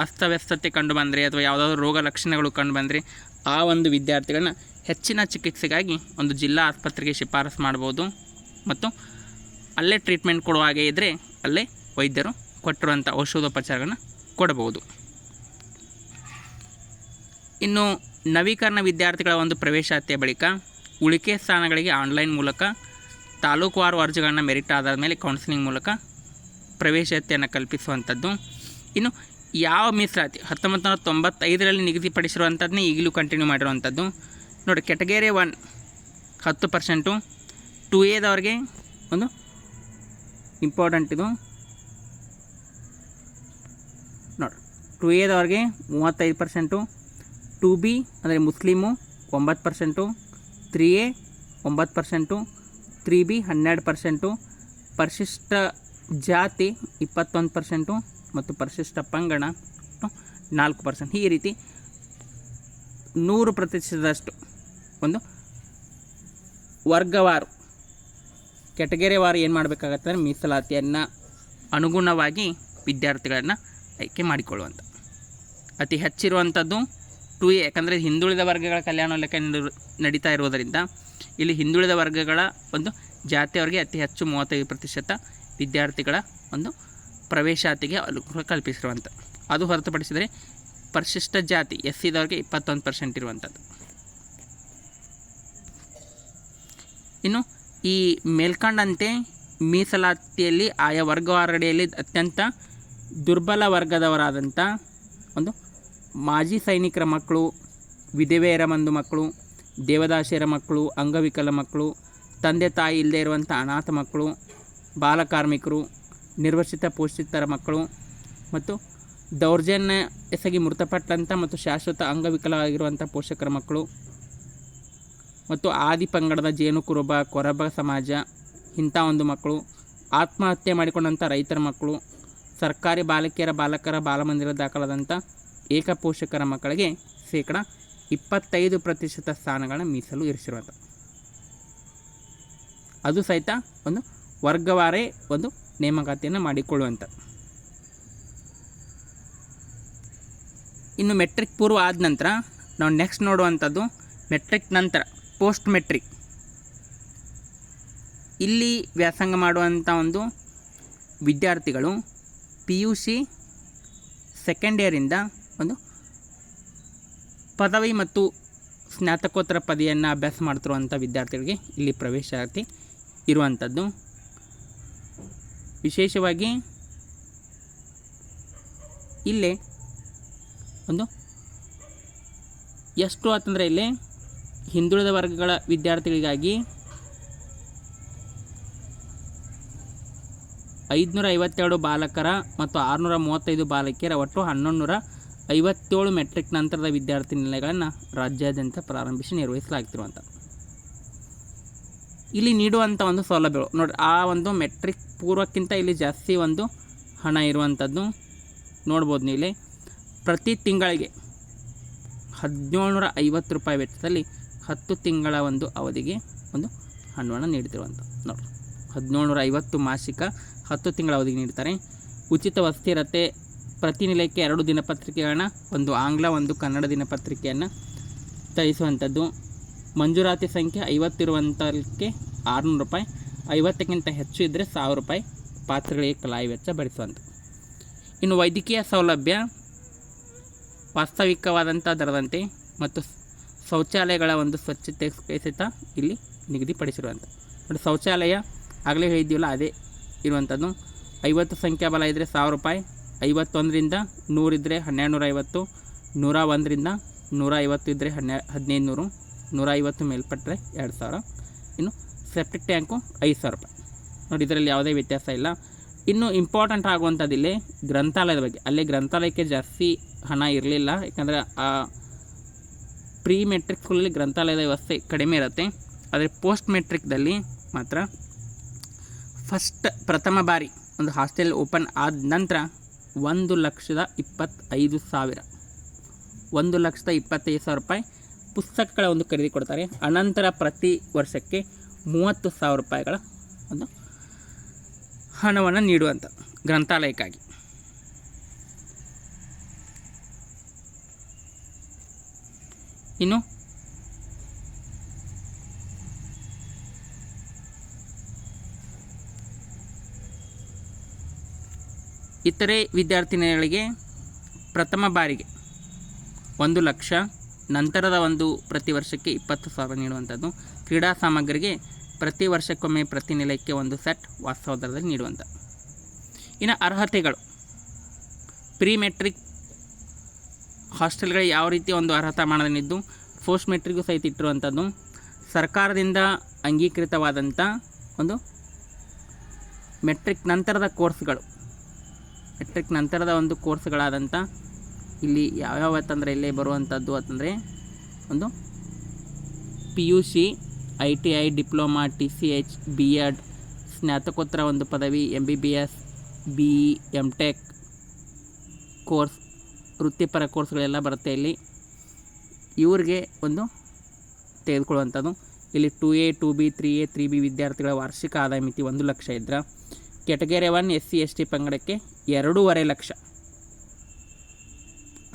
ಅಸ್ತವ್ಯಸ್ತತೆ ಕಂಡು ಬಂದರೆ ಅಥವಾ ಯಾವುದಾದ್ರೂ ರೋಗ ಲಕ್ಷಣಗಳು ಕಂಡು ಬಂದರೆ ಆ ಒಂದು ವಿದ್ಯಾರ್ಥಿಗಳನ್ನ ಹೆಚ್ಚಿನ ಚಿಕಿತ್ಸೆಗಾಗಿ ಒಂದು ಜಿಲ್ಲಾ ಆಸ್ಪತ್ರೆಗೆ ಶಿಫಾರಸು ಮಾಡ್ಬೋದು. ಮತ್ತು ಅಲ್ಲೇ ಟ್ರೀಟ್ಮೆಂಟ್ ಕೊಡುವ ಹಾಗೆ ಇದ್ದರೆ ಅಲ್ಲೇ ವೈದ್ಯರು ಕೊಟ್ಟಿರುವಂಥ ಔಷಧೋಪಚಾರಗಳನ್ನು ಕೊಡಬಹುದು. ಇನ್ನು ನವೀಕರಣ ವಿದ್ಯಾರ್ಥಿಗಳ ಒಂದು ಪ್ರವೇಶಾತಿಯ ಬಳಿಕ ಉಳಿಕೆ ಸ್ಥಾನಗಳಿಗೆ ಆನ್ಲೈನ್ ಮೂಲಕ ತಾಲೂಕುವಾರು ಅರ್ಜಿಗಳನ್ನು ಮೆರಿಟ್ ಆಧಾರದ ಮೇಲೆ ಕೌನ್ಸಿಲಿಂಗ್ ಮೂಲಕ ಪ್ರವೇಶತೆಯನ್ನು ಕಲ್ಪಿಸುವಂಥದ್ದು. ಇನ್ನು ಯಾವ ಮೀಸಲಾತಿ ಹತ್ತೊಂಬತ್ತು ನೂರ ತೊಂಬತ್ತೈದರಲ್ಲಿ ನಿಗದಿಪಡಿಸಿರುವಂಥದ್ದನ್ನೇ ಈಗಲೂ ಕಂಟಿನ್ಯೂ ಮಾಡಿರುವಂಥದ್ದು. ನೋಡಿ ಕೆಟಗರಿ ಒನ್ ಹತ್ತು ಪರ್ಸೆಂಟು ಟು ಎದವ್ರಿಗೆ ಒಂದು ಇಂಪಾರ್ಟೆಂಟ್ ಇದು. ನೋಡಿ ಟು ಎದವ್ರಿಗೆ ಮೂವತ್ತೈದು ಪರ್ಸೆಂಟು ಟು ಬಿ ಅಂದರೆ ಮುಸ್ಲಿಮು ಒಂಬತ್ತು ಪರ್ಸೆಂಟು ತ್ರೀ ಎ ಒಂಬತ್ತು ಪರ್ಸೆಂಟು ತ್ರೀ ಬಿ ಹನ್ನೆರಡು ಪರ್ಸೆಂಟು ಪರಿಶಿಷ್ಟ ಜಾತಿ ಇಪ್ಪತ್ತೊಂದು ಪರ್ಸೆಂಟು ಮತ್ತು ಪರಿಶಿಷ್ಟ ಪಂಗಡ ನಾಲ್ಕು ಪರ್ಸೆಂಟ್ ಈ ರೀತಿ ನೂರು ಪ್ರತಿಶತದಷ್ಟು ಒಂದು ವರ್ಗವಾರು ಕೆಟಗರಿ ವಾರು ಏನು ಮಾಡಬೇಕಾಗತ್ತೆ ಅಂದರೆ ಮೀಸಲಾತಿಯನ್ನು ಅನುಗುಣವಾಗಿ ವಿದ್ಯಾರ್ಥಿಗಳನ್ನು ಆಯ್ಕೆ ಮಾಡಿಕೊಳ್ಳುವಂಥ ಅತಿ ಹೆಚ್ಚಿರುವಂಥದ್ದು ಟು ಎ ಯಾಕಂದರೆ ಹಿಂದುಳಿದ ವರ್ಗಗಳ ಕಲ್ಯಾಣ ಲೆಕ್ಕ ನಡು- ನಡೀತಾ ಇರುವುದರಿಂದ ಇಲ್ಲಿ ಹಿಂದುಳಿದ ವರ್ಗಗಳ ಒಂದು ಜಾತಿಯವರಿಗೆ ಅತಿ ಹೆಚ್ಚು ಮೂವತ್ತೈದು ಪ್ರತಿಶತ ವಿದ್ಯಾರ್ಥಿಗಳ ಒಂದು ಪ್ರವೇಶಾತಿಗೆ ಅನುಕೂಲ ಕಲ್ಪಿಸಿರುವಂಥ ಅದು ಹೊರತುಪಡಿಸಿದರೆ ಪರಿಶಿಷ್ಟ ಜಾತಿ ಎಸ್ ಸಿದವ್ರಿಗೆ ಇಪ್ಪತ್ತೊಂದು ಪರ್ಸೆಂಟ್ ಇರುವಂಥದ್ದು ಇನ್ನು ಈ ಮೇಲ್ಕಂಡಂತೆ ಮೀಸಲಾತಿಯಲ್ಲಿ ಆಯಾ ವರ್ಗವಾರಡಿಯಲ್ಲಿ ಅತ್ಯಂತ ದುರ್ಬಲ ವರ್ಗದವರಾದಂಥ ಒಂದು ಮಾಜಿ ಸೈನಿಕರ ಮಕ್ಕಳು, ವಿಧವೆಯರ ಒಂದು ಮಕ್ಕಳು, ದೇವದಾಸಿಯರ ಮಕ್ಕಳು, ಅಂಗವಿಕಲ ಮಕ್ಕಳು, ತಂದೆ ತಾಯಿ ಇಲ್ಲದೆ ಇರುವಂಥ ಅನಾಥ ಮಕ್ಕಳು, ಬಾಲಕಾರ್ಮಿಕರು ನಿರ್ವಸಿತ ಪೋಷಿತರ ಮಕ್ಕಳು ಮತ್ತು ದೌರ್ಜನ್ಯ ಎಸಗಿ ಮೃತಪಟ್ಟಂಥ ಮತ್ತು ಶಾಶ್ವತ ಅಂಗವಿಕಲವಾಗಿರುವಂಥ ಪೋಷಕರ ಮಕ್ಕಳು. ಮತ್ತು ಆದಿ ಪಂಗಡದ ಜೇನು ಕುರುಬ ಕೊರಬ ಸಮಾಜ, ಇಂಥ ಒಂದು ಮಕ್ಕಳು, ಆತ್ಮಹತ್ಯೆ ಮಾಡಿಕೊಂಡಂಥ ರೈತರ ಮಕ್ಕಳು, ಸರ್ಕಾರಿ ಬಾಲಕಿಯರ ಬಾಲಕರ ಬಾಲಮಂದಿರ ದಾಖಲಾದಂಥ ಏಕಪೋಷಕರ ಮಕ್ಕಳಿಗೆ ಶೇಕಡ ಇಪ್ಪತ್ತೈದು ಪ್ರತಿಶತ ಸ್ಥಾನಗಳನ್ನ ಮೀಸಲು ಇರಿಸಿರುವಂಥ. ಅದು ಸಹಿತ ಒಂದು ವರ್ಗವಾರೇ ಒಂದು ನೇಮಕಾತಿಯನ್ನು ಮಾಡಿಕೊಳ್ಳುವಂಥ. ಇನ್ನು ಮೆಟ್ರಿಕ್ ಪೂರ್ವ ಆದ ನಂತರ ನಾವು ನೆಕ್ಸ್ಟ್ ನೋಡುವಂಥದ್ದು ಮೆಟ್ರಿಕ್ ನಂತರ. ಪೋಸ್ಟ್ ಮೆಟ್ರಿಕ್ ಇಲ್ಲಿ ವ್ಯಾಸಂಗ ಮಾಡುವಂಥ ಒಂದು ವಿದ್ಯಾರ್ಥಿಗಳು ಪಿ ಯು ಸಿ ಸೆಕೆಂಡ್ ಇಯರಿಂದ ಒಂದು ಪದವಿ ಮತ್ತು ಸ್ನಾತಕೋತ್ತರ ಪದವಿಯನ್ನು ಅಭ್ಯಾಸ ಮಾಡ್ತಿರುವಂಥ ವಿದ್ಯಾರ್ಥಿಗಳಿಗೆ ಇಲ್ಲಿ ಪ್ರವೇಶಾತಿ ಇರುವಂಥದ್ದು ವಿಶೇಷವಾಗಿ ಇಲ್ಲಿ ಒಂದು ಎಷ್ಟು ಅಂತಂದರೆ ಇಲ್ಲಿ ಹಿಂದುಳಿದ ವರ್ಗಗಳ ವಿದ್ಯಾರ್ಥಿಗಳಿಗಾಗಿ ಐದುನೂರ ಐವತ್ತೆರಡು ಬಾಲಕರ ಮತ್ತು ಆರುನೂರ ಮೂವತ್ತೈದು ಬಾಲಕಿಯರ ಒಟ್ಟು ಹನ್ನೊಂದು ನೂರ ಐವತ್ತೇಳು ಮೆಟ್ರಿಕ್ ನಂತರದ ವಿದ್ಯಾರ್ಥಿ ನಿಲಯಗಳನ್ನು ರಾಜ್ಯಾದ್ಯಂತ ಪ್ರಾರಂಭಿಸಿ ನಿರ್ವಹಿಸಲಾಗ್ತಿರುವಂಥ ಇಲ್ಲಿ ನೀಡುವಂಥ ಒಂದು ಸೌಲಭ್ಯಗಳು. ನೋಡಿ ಆ ಒಂದು ಮೆಟ್ರಿಕ್ ಪೂರ್ವಕ್ಕಿಂತ ಇಲ್ಲಿ ಜಾಸ್ತಿ ಒಂದು ಹಣ ಇರುವಂಥದ್ದು ನೋಡ್ಬೋದು ನೀವು ಇಲ್ಲಿ ಪ್ರತಿ ತಿಂಗಳಿಗೆ ಹದಿನೇಳುನೂರ ಐವತ್ತು ರೂಪಾಯಿ ವೆಚ್ಚದಲ್ಲಿ ಹತ್ತು ತಿಂಗಳ ಒಂದು ಅವಧಿಗೆ ಒಂದು ಹಣವನ್ನು ನೀಡ್ತಿರುವಂಥ ನೋಡಿ. ಹದಿನೇಳುನೂರ ಐವತ್ತು ಮಾಸಿಕ ಹತ್ತು ತಿಂಗಳ ಅವಧಿಗೆ ನೀಡ್ತಾರೆ ಉಚಿತ ಇರುತ್ತೆ ಪ್ರತಿ ನಿಲಯಕ್ಕೆ ಎರಡು ದಿನಪತ್ರಿಕೆಗಳನ್ನ, ಒಂದು ಆಂಗ್ಲ, ಒಂದು ಕನ್ನಡ ದಿನಪತ್ರಿಕೆಯನ್ನು ತರಿಸುವಂಥದ್ದು. ಮಂಜೂರಾತಿ ಸಂಖ್ಯೆ ಐವತ್ತಿರುವಂಥಕ್ಕೆ ಆರುನೂರು ರೂಪಾಯಿ. ಐವತ್ತಕ್ಕಿಂತ ಹೆಚ್ಚು ಇದ್ದರೆ ಸಾವಿರ ರೂಪಾಯಿ ಪಾತ್ರಗಳಿಗೆ ಕಲಾಯಿ ವೆಚ್ಚ ಭರಿಸುವಂಥ ಇನ್ನು ವೈದ್ಯಕೀಯ ಸೌಲಭ್ಯ ವಾಸ್ತವಿಕವಾದಂಥ ದರದಂತೆ ಮತ್ತು ಶೌಚಾಲಯಗಳ ಒಂದು ಸ್ವಚ್ಛತೆ ಸಹಿತ ಇಲ್ಲಿ ನಿಗದಿಪಡಿಸಿರುವಂಥ ನೋಡಿ, ಶೌಚಾಲಯ ಆಗಲೇ ಹೇಳಿದ್ದೀವಲ್ಲ, ಅದೇ ಇರುವಂಥದ್ದು. ಐವತ್ತು ಸಂಖ್ಯಾಬಲ ಇದ್ದರೆ ಸಾವಿರ ರೂಪಾಯಿ, ಐವತ್ತೊಂದರಿಂದ ನೂರಿದ್ದರೆ ಹನ್ನೆರಡು ನೂರ ಐವತ್ತು ನೂರ ಒಂದರಿಂದ ನೂರ ಐವತ್ತು ಇದ್ದರೆ ಹನ್ನೆ ಹದಿನೈದು ನೂರು ನೂರ ಐವತ್ತು ಮೇಲ್ಪಟ್ಟರೆ ಎರಡು ಸಾವಿರ. ಇನ್ನು ಸೆಪ್ಟಿಕ್ ಟ್ಯಾಂಕು ಐದು ಸಾವಿರ ರೂಪಾಯಿ. ನೋಡಿ, ಇದರಲ್ಲಿ ಯಾವುದೇ ವ್ಯತ್ಯಾಸ ಇಲ್ಲ. ಇನ್ನು ಇಂಪಾರ್ಟೆಂಟ್ ಆಗುವಂಥದ್ದು ಇಲ್ಲಿ ಗ್ರಂಥಾಲಯದ ಬಗ್ಗೆ. ಅಲ್ಲಿ ಗ್ರಂಥಾಲಯಕ್ಕೆ ಜಾಸ್ತಿ ಹಣ ಇರಲಿಲ್ಲ. ಯಾಕಂದರೆ ಆ ಪ್ರೀ ಮೆಟ್ರಿಕ್ಗಳಲ್ಲಿ ಗ್ರಂಥಾಲಯದ ವ್ಯವಸ್ಥೆ ಕಡಿಮೆ ಇರುತ್ತೆ. ಆದರೆ ಪೋಸ್ಟ್ ಮೆಟ್ರಿಕ್ದಲ್ಲಿ ಮಾತ್ರ ಫಸ್ಟ್ ಪ್ರಥಮ ಬಾರಿ ಒಂದು ಹಾಸ್ಟೆಲ್ ಓಪನ್ ಆದ ನಂತರ ಒಂದು ಲಕ್ಷದ ಇಪ್ಪತ್ತೈದು ಸಾವಿರ. ಒಂದು ಲಕ್ಷದ ಇಪ್ಪತ್ತೈದು ಸಾವಿರ ರೂಪಾಯಿ ಪುಸ್ತಕಗಳ ಒಂದು ಖರೀದಿ ಕೊಡ್ತಾರೆ. ಅನಂತರ ಪ್ರತಿ ವರ್ಷಕ್ಕೆ ಮೂವತ್ತು ಸಾವಿರ ರೂಪಾಯಿಗಳ ಒಂದು ಹಣವನ್ನು ನೀಡುವಂಥ ಗ್ರಂಥಾಲಯಕ್ಕಾಗಿ. ಇನ್ನು? ಇತರೆ ವಿದ್ಯಾರ್ಥಿನಿಯರಿಗೆ ಪ್ರಥಮ ಬಾರಿಗೆ ಒಂದು ಲಕ್ಷ, ನಂತರದ ಒಂದು ಪ್ರತಿ ವರ್ಷಕ್ಕೆ ಇಪ್ಪತ್ತು ಸಾವಿರ ನೀಡುವಂಥದ್ದು. ಕ್ರೀಡಾ ಸಾಮಗ್ರಿಗೆ ಪ್ರತಿ ವರ್ಷಕ್ಕೊಮ್ಮೆ ಪ್ರತಿ ನಿಲಯಕ್ಕೆ ಒಂದು ಸೆಟ್ ವಾಸ್ತವದಲ್ಲಿ ನೀಡುವಂಥ ಇನ್ನು ಅರ್ಹತೆಗಳು. ಪ್ರೀ ಮೆಟ್ರಿಕ್ ಹಾಸ್ಟೆಲ್ಗಳಿಗೆ ಯಾವ ರೀತಿ ಒಂದು ಅರ್ಹತಾ ಮಾನದಂಡಿದ್ದು ಪೋಸ್ಟ್ ಮೆಟ್ರಿಕ್ಗೂ ಸಹಿತ ಇಟ್ಟಿರುವಂಥದ್ದು, ಸರ್ಕಾರದಿಂದ ಅಂಗೀಕೃತವಾದಂಥ ಒಂದು ಮೆಟ್ರಿಕ್ ನಂತರದ ಕೋರ್ಸ್ಗಳು. ಮೆಟ್ರಿಕ್ ನಂತರದ ಒಂದು ಕೋರ್ಸ್ಗಳಾದಂಥ ಇಲ್ಲಿ ಯಾವ್ಯಾವ ಅಂತಂದರೆ ಇಲ್ಲೇ ಬರುವಂಥದ್ದು ಅಂತಂದರೆ ಒಂದು P U C, I T I, diploma, T C H, B Ed, ಸ್ನಾತಕೋತ್ತರ ಒಂದು ಪದವಿ M B B S, B E M tech course ವೃತ್ತಿಪರ ಕೋರ್ಸ್ಗಳೆಲ್ಲ ಬರುತ್ತೆ ಇಲ್ಲಿ. ಇವ್ರಿಗೆ ಒಂದು ತೆಗೆದುಕೊಳ್ಳುವಂಥದ್ದು. ಇಲ್ಲಿ two A two B three A three B ವಿದ್ಯಾರ್ಥಿಗಳ ವಾರ್ಷಿಕ ಆದಾಯ ಮಿತಿ ಒಂದು ಲಕ್ಷ ಇದ್ದರೆ category one S C S T ಪಂಗಡಕ್ಕೆ ಎರಡೂವರೆ ಲಕ್ಷ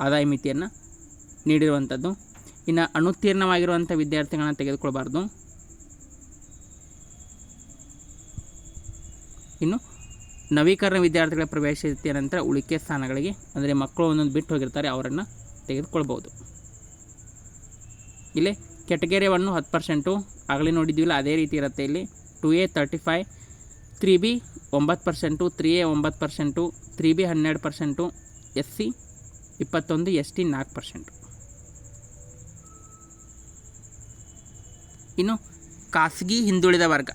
ಆದಾಯ ಮಿತಿಯನ್ನು ನೀಡಿರುವಂಥದ್ದು. ಇನ್ನು ಅನುತ್ತೀರ್ಣವಾಗಿರುವಂಥ ವಿದ್ಯಾರ್ಥಿಗಳನ್ನ ತೆಗೆದುಕೊಳ್ಬಾರ್ದು. ಇನ್ನು ನವೀಕರಣ ವಿದ್ಯಾರ್ಥಿಗಳ ಪ್ರವೇಶಿಸಿದ ನಂತರ ಉಳಿಕೆ ಸ್ಥಾನಗಳಿಗೆ, ಅಂದರೆ ಮಕ್ಕಳು ಒಂದೊಂದು ಬಿಟ್ಟು ಹೋಗಿರ್ತಾರೆ, ಅವರನ್ನು ತೆಗೆದುಕೊಳ್ಬೋದು ಇಲ್ಲಿ ಕೆಟಗೇರಿಯವನ್ನು ಹತ್ತು ಪರ್ಸೆಂಟು ಆಗಲೇ ನೋಡಿದ್ದೀವಿಲ್ಲ, ಅದೇ ರೀತಿ ಇರುತ್ತೆ ಇಲ್ಲಿ. Two A thirty five three B ಒಂಬತ್ತು ಪರ್ಸೆಂಟು, ತ್ರೀ ಎ ಒಂಬತ್ತು ಪರ್ಸೆಂಟು, ತ್ರೀ ಬಿ ಹನ್ನೆರಡು ಪರ್ಸೆಂಟು, ಎಸ್ ಸಿ ಇಪ್ಪತ್ತೊಂದು, ಎಸ್ ಟಿ ನಾಲ್ಕು ಪರ್ಸೆಂಟು. ಇನ್ನು ಖಾಸಗಿ ಹಿಂದುಳಿದ ವರ್ಗ,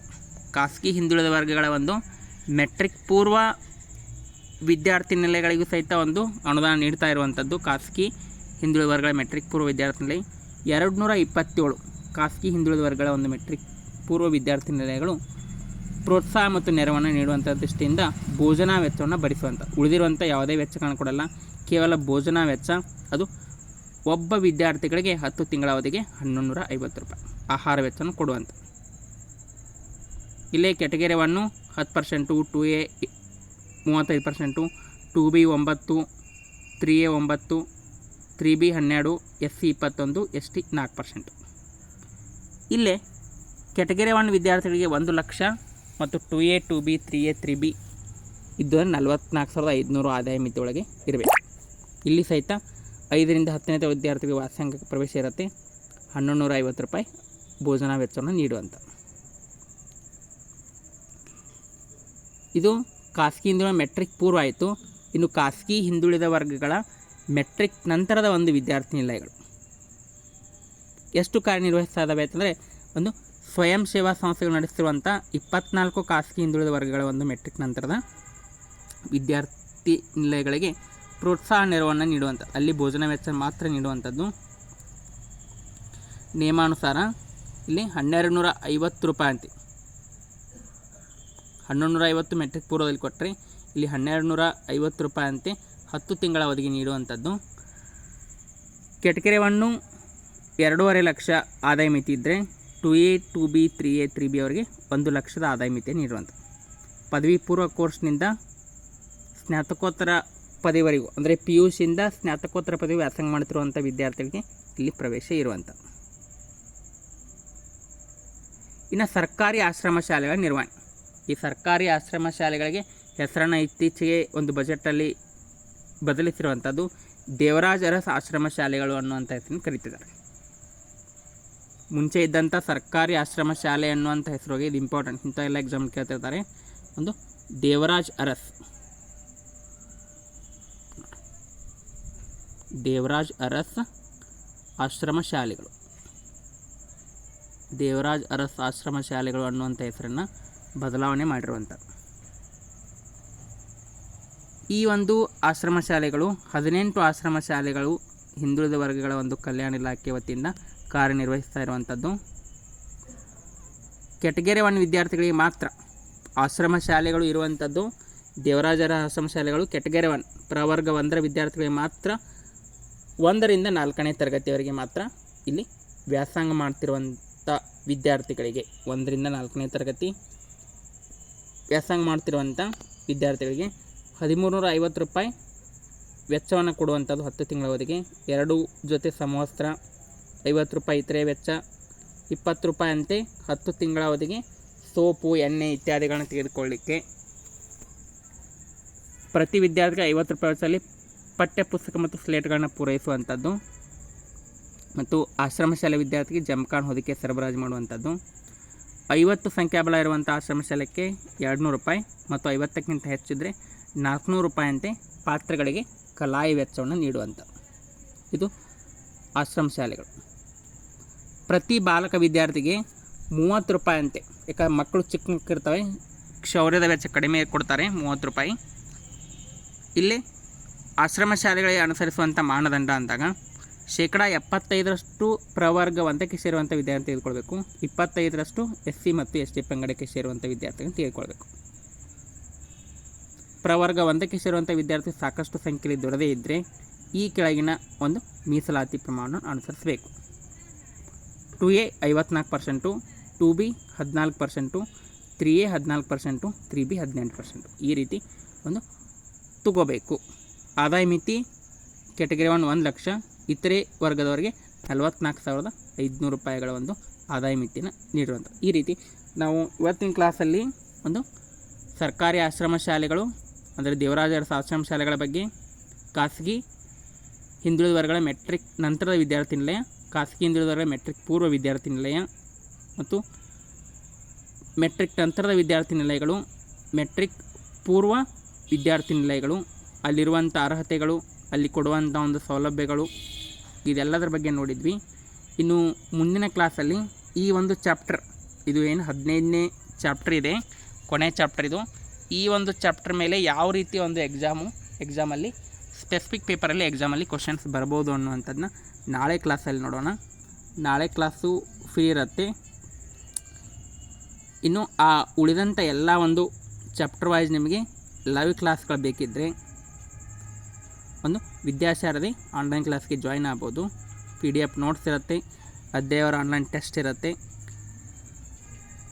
ಖಾಸಗಿ ಹಿಂದುಳಿದ ವರ್ಗಗಳ ಒಂದು ಮೆಟ್ರಿಕ್ ಪೂರ್ವ ವಿದ್ಯಾರ್ಥಿ ನಿಲಯಗಳಿಗೂ ಸಹಿತ ಒಂದು ಅನುದಾನ ನೀಡ್ತಾ ಇರುವಂಥದ್ದು ಖಾಸಗಿ ಹಿಂದುಳಿದ ವರ್ಗಗಳ ಮೆಟ್ರಿಕ್ ಪೂರ್ವ ವಿದ್ಯಾರ್ಥಿ ನಿಲಯ. ಎರಡು ನೂರ ಇಪ್ಪತ್ತೇಳು ಖಾಸಗಿ ಹಿಂದುಳಿದ ವರ್ಗಗಳ ಒಂದು ಮೆಟ್ರಿಕ್ ಪೂರ್ವ ವಿದ್ಯಾರ್ಥಿ ನಿಲಯಗಳು ಪ್ರೋತ್ಸಾಹ ಮತ್ತು ನೆರವನ್ನು ನೀಡುವಂಥ ದೃಷ್ಟಿಯಿಂದ ಭೋಜನ ವೆಚ್ಚವನ್ನು ಭರಿಸುವಂಥ, ಉಳಿದಿರುವಂಥ ಯಾವುದೇ ವೆಚ್ಚಗಳನ್ನು ಕೊಡಲ್ಲ. ಕೇವಲ ಭೋಜನ ವೆಚ್ಚ, ಅದು ಒಬ್ಬ ವಿದ್ಯಾರ್ಥಿಗಳಿಗೆ ಹತ್ತು ತಿಂಗಳ ಅವಧಿಗೆ ಹನ್ನೊಂದು ನೂರ ಐವತ್ತು ರೂಪಾಯಿ ಆಹಾರ ವೆಚ್ಚವನ್ನು ಕೊಡುವಂಥ. ಇಲ್ಲೇ ಕೆಟಗರಿ ಒನ್ನು ಹತ್ತು ಪರ್ಸೆಂಟು ಟು ಎ ಮೂವತ್ತೈದು ಪರ್ಸೆಂಟು ಟು ಬಿ ಒಂಬತ್ತು ತ್ರೀ ಎ ಒಂಬತ್ತು ತ್ರೀ ಬಿ ಹನ್ನೆರಡು ಎಸ್ ಸಿ ಇಪ್ಪತ್ತೊಂದು ಎಸ್ ಟಿ ನಾಲ್ಕು ಪರ್ಸೆಂಟು ಇಲ್ಲೇ ಕೆಟಗರಿ ಒನ್ ವಿದ್ಯಾರ್ಥಿಗಳಿಗೆ ಒಂದು ಲಕ್ಷ ಮತ್ತು two A two B three A three B ಇದ್ದು ನಲ್ವತ್ನಾಲ್ಕು ಸಾವಿರದ ಐದುನೂರು ಆದಾಯ ಮಿತಿಯೊಳಗೆ ಇರಬೇಕು. ಇಲ್ಲಿ ಸಹಿತ ಐದರಿಂದ ಹತ್ತನೇ ವಿದ್ಯಾರ್ಥಿಗಳಿಗೆ ವಾಸಂಗಿಕ ಪ್ರವೇಶ ಇರುತ್ತೆ. ಹನ್ನೊಂದು ನೂರ ಐವತ್ತು ರೂಪಾಯಿ ಭೋಜನ ವೆಚ್ಚವನ್ನು ನೀಡುವಂಥ ಇದು ಖಾಸಗಿ ಹಿಂದುಳಿದ ಮೆಟ್ರಿಕ್ ಪೂರ್ವ ಆಯಿತು ಇನ್ನು ಖಾಸಗಿ ಹಿಂದುಳಿದ ವರ್ಗಗಳ ಮೆಟ್ರಿಕ್ ನಂತರದ ಒಂದು ವಿದ್ಯಾರ್ಥಿ ನಿಲಯಗಳು. ಎಷ್ಟು ಕಾರ್ಯನಿರ್ವಹಿಸ್ತಾ ಇದ್ದಾವೆ ಒಂದು ಸ್ವಯಂ ಸೇವಾ ಸಂಸ್ಥೆಗಳು ನಡೆಸಿರುವಂಥ ಇಪ್ಪತ್ನಾಲ್ಕು ಖಾಸಗಿ ಹಿಂದುಳಿದ ವರ್ಗಗಳ ಒಂದು ಮೆಟ್ರಿಕ್ ನಂತರದ ವಿದ್ಯಾರ್ಥಿ ನಿಲಯಗಳಿಗೆ ಪ್ರೋತ್ಸಾಹ ನೆರವನ್ನು ನೀಡುವಂಥದ್ದು ಅಲ್ಲಿ ಭೋಜನ ವೆಚ್ಚ ಮಾತ್ರ ನೀಡುವಂಥದ್ದು. ನಿಯಮಾನುಸಾರ ಇಲ್ಲಿ ಹನ್ನೆರಡು ನೂರ ಐವತ್ತು ರೂಪಾಯಿ ಅಂತೆ. ಹನ್ನೊಂದು ಐವತ್ತು ಮೆಟ್ರಿಕ್ ಪೂರ್ವದಲ್ಲಿ ಕೊಟ್ಟರೆ ಇಲ್ಲಿ ಹನ್ನೆರಡು ನೂರ ಐವತ್ತು ರೂಪಾಯಿ ಅಂತೆ ಹತ್ತು ತಿಂಗಳ ಅವಧಿಗೆ ನೀಡುವಂಥದ್ದು. ಒನ್ನು ಎರಡೂವರೆ ಲಕ್ಷ ಆದಾಯ ಮಿತಿ ಇದ್ದರೆ two A two B three A three B ಅವರಿಗೆ ಒಂದು ಲಕ್ಷದ ಆದಾಯ ಮಿತಿ ನೀಡುವಂಥ ಪದವಿ ಪೂರ್ವ ಕೋರ್ಸ್ನಿಂದ ಸ್ನಾತಕೋತ್ತರ ಪದವಿವರೆಗೂ, ಅಂದರೆ ಪಿ ಯು ಸಿಯಿಂದ ಸ್ನಾತಕೋತ್ತರ ಪದವಿ ವ್ಯಾಸಂಗ ಮಾಡ್ತಿರುವಂಥ ವಿದ್ಯಾರ್ಥಿಗಳಿಗೆ ಇಲ್ಲಿ ಪ್ರವೇಶ ಇರುವಂಥ ಇನ್ನು ಸರ್ಕಾರಿ ಆಶ್ರಮ ಶಾಲೆಗಳ ನಿರ್ವಹಣೆ. ಈ ಸರ್ಕಾರಿ ಆಶ್ರಮ ಶಾಲೆಗಳಿಗೆ ಹೆಸರನ್ನು ಇತ್ತೀಚೆಗೆ ಒಂದು ಬಜೆಟಲ್ಲಿ ಬದಲಿಸಿರುವಂಥದ್ದು ದೇವರಾಜ ಅರಸ್ ಆಶ್ರಮ ಶಾಲೆಗಳು ಅನ್ನುವಂಥ ಹೆಸರನ್ನು ಕರೀತಿದ್ದಾರೆ. ಮುಂಚೆ ಇದ್ದಂಥ ಸರ್ಕಾರಿ ಆಶ್ರಮ ಶಾಲೆ ಅನ್ನುವಂಥ ಹೆಸರಿಗೆ ಇದು ಇಂಪಾರ್ಟೆಂಟ್ ಇಂಥ ಎಲ್ಲ ಎಕ್ಸಾಮ್ ಕೇಳ್ತಿರ್ತಾರೆ. ಒಂದು ದೇವರಾಜ್ ಅರಸ್. ದೇವರಾಜ್ ಅರಸ್ ಆಶ್ರಮ ಶಾಲೆಗಳು. ದೇವರಾಜ್ ಅರಸ್ ಆಶ್ರಮ ಶಾಲೆಗಳು ಅನ್ನುವಂಥ ಹೆಸರನ್ನು ಬದಲಾವಣೆ ಮಾಡಿರುವಂಥ ಈ ಒಂದು ಆಶ್ರಮ ಶಾಲೆಗಳು, ಹದಿನೆಂಟು ಆಶ್ರಮ ಶಾಲೆಗಳು ಹಿಂದುಳಿದ ವರ್ಗಗಳ ಒಂದು ಕಲ್ಯಾಣ ಇಲಾಖೆ ವತಿಯಿಂದ ಕಾರ್ಯನಿರ್ವಹಿಸ್ತಾ ಇರುವಂಥದ್ದು ಕೆಟಗೆರೆ ಒನ್ ವಿದ್ಯಾರ್ಥಿಗಳಿಗೆ ಮಾತ್ರ ಆಶ್ರಮ ಶಾಲೆಗಳು ಇರುವಂಥದ್ದು ದೇವರಾಜರ ಆಶ್ರಮ ಶಾಲೆಗಳು ಕೆಟಗೆರೆ ಒನ್ ಪ್ರವರ್ಗ ಒಂದರ ವಿದ್ಯಾರ್ಥಿಗಳಿಗೆ ಮಾತ್ರ ಒಂದರಿಂದ ನಾಲ್ಕನೇ ತರಗತಿಯವರಿಗೆ ಮಾತ್ರ ಇಲ್ಲಿ ವ್ಯಾಸಂಗ ಮಾಡ್ತಿರುವಂಥ ವಿದ್ಯಾರ್ಥಿಗಳಿಗೆ ಒಂದರಿಂದ ನಾಲ್ಕನೇ ತರಗತಿ ವ್ಯಾಸಂಗ ಮಾಡ್ತಿರುವಂಥ ವಿದ್ಯಾರ್ಥಿಗಳಿಗೆ ಹದಿಮೂರು ನೂರ ಐವತ್ತು ರೂಪಾಯಿ ವೆಚ್ಚವನ್ನು ಕೊಡುವಂಥದ್ದು ಹತ್ತು ತಿಂಗಳ ಅವಧಿಗೆ. ಎರಡು ಜೊತೆ ಸಮವಸ್ತ್ರ ಐವತ್ತು ರೂಪಾಯಿ ಇತರೆ ವೆಚ್ಚ. ಇಪ್ಪತ್ತು ರೂಪಾಯಿ ಅಂತೆ ಹತ್ತು ತಿಂಗಳ ಅವಧಿಗೆ ಸೋಪು, ಎಣ್ಣೆ ಇತ್ಯಾದಿಗಳನ್ನು ತೆಗೆದುಕೊಳ್ಳಿಕ್ಕೆ. ಪ್ರತಿ ವಿದ್ಯಾರ್ಥಿಗೆ ಐವತ್ತು ರೂಪಾಯಿ ವೆಚ್ಚದಲ್ಲಿ ಪಠ್ಯ, ಪುಸ್ತಕ ಮತ್ತು ಸ್ಲೇಟ್ಗಳನ್ನು ಪೂರೈಸುವಂಥದ್ದು. ಮತ್ತು ಆಶ್ರಮ ಶಾಲೆ ವಿದ್ಯಾರ್ಥಿಗೆ ಜಮ್ಕಾನ್ ಹೊದಿಕೆ ಸರಬರಾಜು ಮಾಡುವಂಥದ್ದು. ಐವತ್ತು ಸಂಖ್ಯಾಬಲ ಇರುವಂಥ ಆಶ್ರಮ ಶಾಲೆಗೆ ಎರಡು ನೂರು ರೂಪಾಯಿ ಮತ್ತು ಐವತ್ತಕ್ಕಿಂತ ಹೆಚ್ಚಿದ್ರೆ ನಾಲ್ಕುನೂರು ರೂಪಾಯಿಯಂತೆ ಪಾತ್ರಗಳಿಗೆ ಕಲಾಯಿ ವೆಚ್ಚವನ್ನು ನೀಡುವಂಥ ಇದು ಆಶ್ರಮ ಶಾಲೆಗಳು. ಪ್ರತಿ ಬಾಲಕ ವಿದ್ಯಾರ್ಥಿಗೆ ಮೂವತ್ತು ರೂಪಾಯಿಯಂತೆ ಯಾಕಂದ್ರೆ ಮಕ್ಕಳು ಚಿಕ್ಕ ಮಕ್ಕಳಿರ್ತವೆ ಕ್ಷೌರ್ಯದ ವೆಚ್ಚ ಕಡಿಮೆ ಕೊಡ್ತಾರೆ ಮೂವತ್ತು ರೂಪಾಯಿ. ಇಲ್ಲಿ ಆಶ್ರಮ ಶಾಲೆಗಳಿಗೆ ಅನುಸರಿಸುವಂಥ ಮಾನದಂಡ ಅಂದಾಗ ಶೇಕಡ ಎಪ್ಪತ್ತೈದರಷ್ಟು ಪ್ರವರ್ಗ ವಂದಕ್ಕೆ ಸೇರುವಂಥ ವಿದ್ಯಾರ್ಥಿ ತೆಗೆದುಕೊಳ್ಬೇಕು. ಇಪ್ಪತ್ತೈದರಷ್ಟು ಎಸ್ ಸಿ ಮತ್ತು ಎಸ್ ಟಿ ಪಂಗಡಕ್ಕೆ ಸೇರುವಂಥ ವಿದ್ಯಾರ್ಥಿಗಳನ್ನು ತೆಗೆದುಕೊಳ್ಬೇಕು. ಪ್ರವರ್ಗ ಒಂದಕ್ಕೆ ಸೇರುವಂಥ ವಿದ್ಯಾರ್ಥಿ ಸಾಕಷ್ಟು ಸಂಖ್ಯೆಯಲ್ಲಿ ದೊರೆದೇ ಇದ್ದರೆ ಈ ಕೆಳಗಿನ ಒಂದು ಮೀಸಲಾತಿ ಪ್ರಮಾಣವನ್ನು ಅನುಸರಿಸಬೇಕು. ಟು ಎ ಐವತ್ನಾಲ್ಕು ಪರ್ಸೆಂಟು, ಟು ಬಿ ಹದಿನಾಲ್ಕು ಪರ್ಸೆಂಟು, ತ್ರೀ ಎ ಹದಿನಾಲ್ಕು ಪರ್ಸೆಂಟು, ತ್ರೀ ಬಿ ಹದಿನೆಂಟು ಪರ್ಸೆಂಟು ಈ ರೀತಿ ಒಂದು ತಗೋಬೇಕು. ಆದಾಯ ಮಿತಿ ಕೆಟಗರಿ ಒನ್ ಒಂದು ಲಕ್ಷ ಇತರೆ ವರ್ಗದವರಿಗೆ ನಲವತ್ನಾಲ್ಕು ಸಾವಿರದ ಐದುನೂರು ರೂಪಾಯಿಗಳ ಒಂದು ಆದಾಯ ಮಿತಿಯನ್ನು ನೀಡುವಂಥ ಈ ರೀತಿ ನಾವು ಇವತ್ತಿನ ಕ್ಲಾಸಲ್ಲಿ ಒಂದು ಸರ್ಕಾರಿ ಆಶ್ರಮ ಶಾಲೆಗಳು, ಅಂದರೆ ದೇವರಾಜರ ಆಶ್ರಮ ಶಾಲೆಗಳ ಬಗ್ಗೆ ಖಾಸಗಿ ಹಿಂದುಳಿದ ವರ್ಗಗಳ ಮೆಟ್ರಿಕ್ ನಂತರದ ವಿದ್ಯಾರ್ಥಿ ನಿಲಯ ಖಾಸಗಿ ಹಿಂದುಳಿದ ವರ್ಗಗಳ ಮೆಟ್ರಿಕ್ ಪೂರ್ವ ವಿದ್ಯಾರ್ಥಿ ನಿಲಯ ಮತ್ತು ಮೆಟ್ರಿಕ್ ನಂತರದ ವಿದ್ಯಾರ್ಥಿ ನಿಲಯಗಳು ಮೆಟ್ರಿಕ್ ಪೂರ್ವ ವಿದ್ಯಾರ್ಥಿ ನಿಲಯಗಳು ಅಲ್ಲಿರುವಂಥ ಅರ್ಹತೆಗಳು ಅಲ್ಲಿ ಕೊಡುವಂಥ ಒಂದು ಸೌಲಭ್ಯಗಳು ಇದೆಲ್ಲದರ ಬಗ್ಗೆ ನೋಡಿದ್ವಿ. ಇನ್ನು ಮುಂದಿನ ಕ್ಲಾಸಲ್ಲಿ ಈ ಒಂದು ಚಾಪ್ಟರ್, ಇದು ಏನು ಹದಿನೈದನೇ ಚಾಪ್ಟರ್ ಇದೆ, ಕೊನೆ ಚಾಪ್ಟರ್ ಇದು. ಈ ಒಂದು ಚಾಪ್ಟರ್ ಮೇಲೆ ಯಾವ ರೀತಿ ಒಂದು ಎಕ್ಸಾಮು ಎಕ್ಸಾಮಲ್ಲಿ ಸ್ಪೆಸಿಫಿಕ್ ಪೇಪರಲ್ಲಿ ಎಕ್ಸಾಮಲ್ಲಿ ಕ್ವಶನ್ಸ್ ಬರ್ಬೋದು ಅನ್ನುವಂಥದ್ದನ್ನ ನಾಳೆ ಕ್ಲಾಸಲ್ಲಿ ನೋಡೋಣ. ನಾಳೆ ಕ್ಲಾಸು ಫ್ರೀ ಇರುತ್ತೆ. ಇನ್ನು ಆ ಉಳಿದಂಥ ಎಲ್ಲ ಒಂದು ಚಾಪ್ಟರ್ ವೈಸ್ ನಿಮಗೆ ಲೈವ್ ಕ್ಲಾಸ್ಗಳು ಬೇಕಿದ್ದರೆ ಒಂದು ವಿದ್ಯಾಶಾರದಿ ಆನ್ಲೈನ್ ಕ್ಲಾಸ್ಗೆ ಜಾಯ್ನ್ ಆಗ್ಬೋದು. ಪಿ ಡಿ ಎಫ್ ನೋಟ್ಸ್ ಇರುತ್ತೆ, ಅಧ್ಯಾಯವರ ಆನ್ಲೈನ್ ಟೆಸ್ಟ್ ಇರುತ್ತೆ.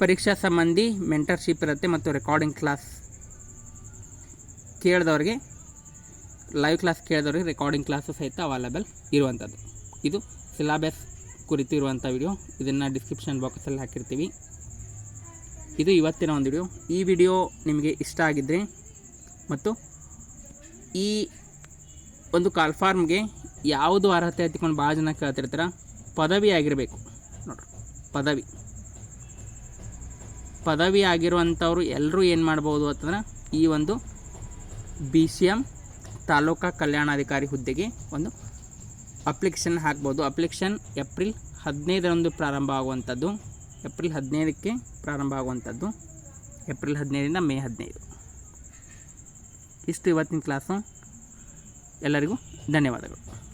ಪರೀಕ್ಷಾ ಸಂಬಂಧಿ ಮೆಂಟರ್ಶಿಪ್ ಇರುತ್ತೆ ಮತ್ತು ರೆಕಾರ್ಡಿಂಗ್ ಕ್ಲಾಸ್ ಕೇಳಿದವ್ರಿಗೆ ಲೈವ್ ಕ್ಲಾಸ್ ಕೇಳಿದವ್ರಿಗೆ ರೆಕಾರ್ಡಿಂಗ್ ಕ್ಲಾಸು ಸಹಿತ ಅವೈಲೇಬಲ್ ಇರುವಂಥದ್ದು. ಇದು ಸಿಲಾಬಸ್ ಕುರಿತು ಇರುವಂಥ ವಿಡಿಯೋ ಇದನ್ನು ಡಿಸ್ಕ್ರಿಪ್ಷನ್ ಬಾಕ್ಸಲ್ಲಿ ಹಾಕಿರ್ತೀವಿ. ಇದು ಇವತ್ತಿನ ಒಂದು ವಿಡಿಯೋ ಈ ವಿಡಿಯೋ ನಿಮಗೆ ಇಷ್ಟ ಆಗಿದ್ದರೆ ಮತ್ತು ಈ ಒಂದು ಕಾಲ್ಫಾರ್ಮ್ಗೆ ಯಾವುದು ಅರ್ಹತೆ ಹತ್ತಿಕೊಂಡು ಭಾಳ ಜನ ಕೇಳ್ತಿರ್ತೀರ? ಪದವಿ ಆಗಿರಬೇಕು. ನೋಡ್ರಿ, ಪದವಿ. ಪದವಿ ಆಗಿರುವಂಥವ್ರು ಎಲ್ಲರೂ ಏನು ಮಾಡ್ಬೋದು ಅಂತಂದ್ರೆ ಈ ಒಂದು ಬಿ ಸಿ ಎಂ ತಾಲೂಕಾ ಕಲ್ಯಾಣಾಧಿಕಾರಿ ಹುದ್ದೆಗೆ ಒಂದು ಅಪ್ಲಿಕೇಶನ್ ಹಾಕ್ಬೋದು. ಅಪ್ಲಿಕೇಶನ್ ಏಪ್ರಿಲ್ ಹದಿನೈದರಂದು ಪ್ರಾರಂಭ ಆಗುವಂಥದ್ದು. ಏಪ್ರಿಲ್ ಹದಿನೈದಕ್ಕೆ ಪ್ರಾರಂಭ ಆಗುವಂಥದ್ದು. ಏಪ್ರಿಲ್ ಹದಿನೈದರಿಂದ ಮೇ ಹದಿನೈದು. ಇಷ್ಟು ಇವತ್ತಿನ ಕ್ಲಾಸು ಎಲ್ಲರಿಗೂ ಧನ್ಯವಾದಗಳು.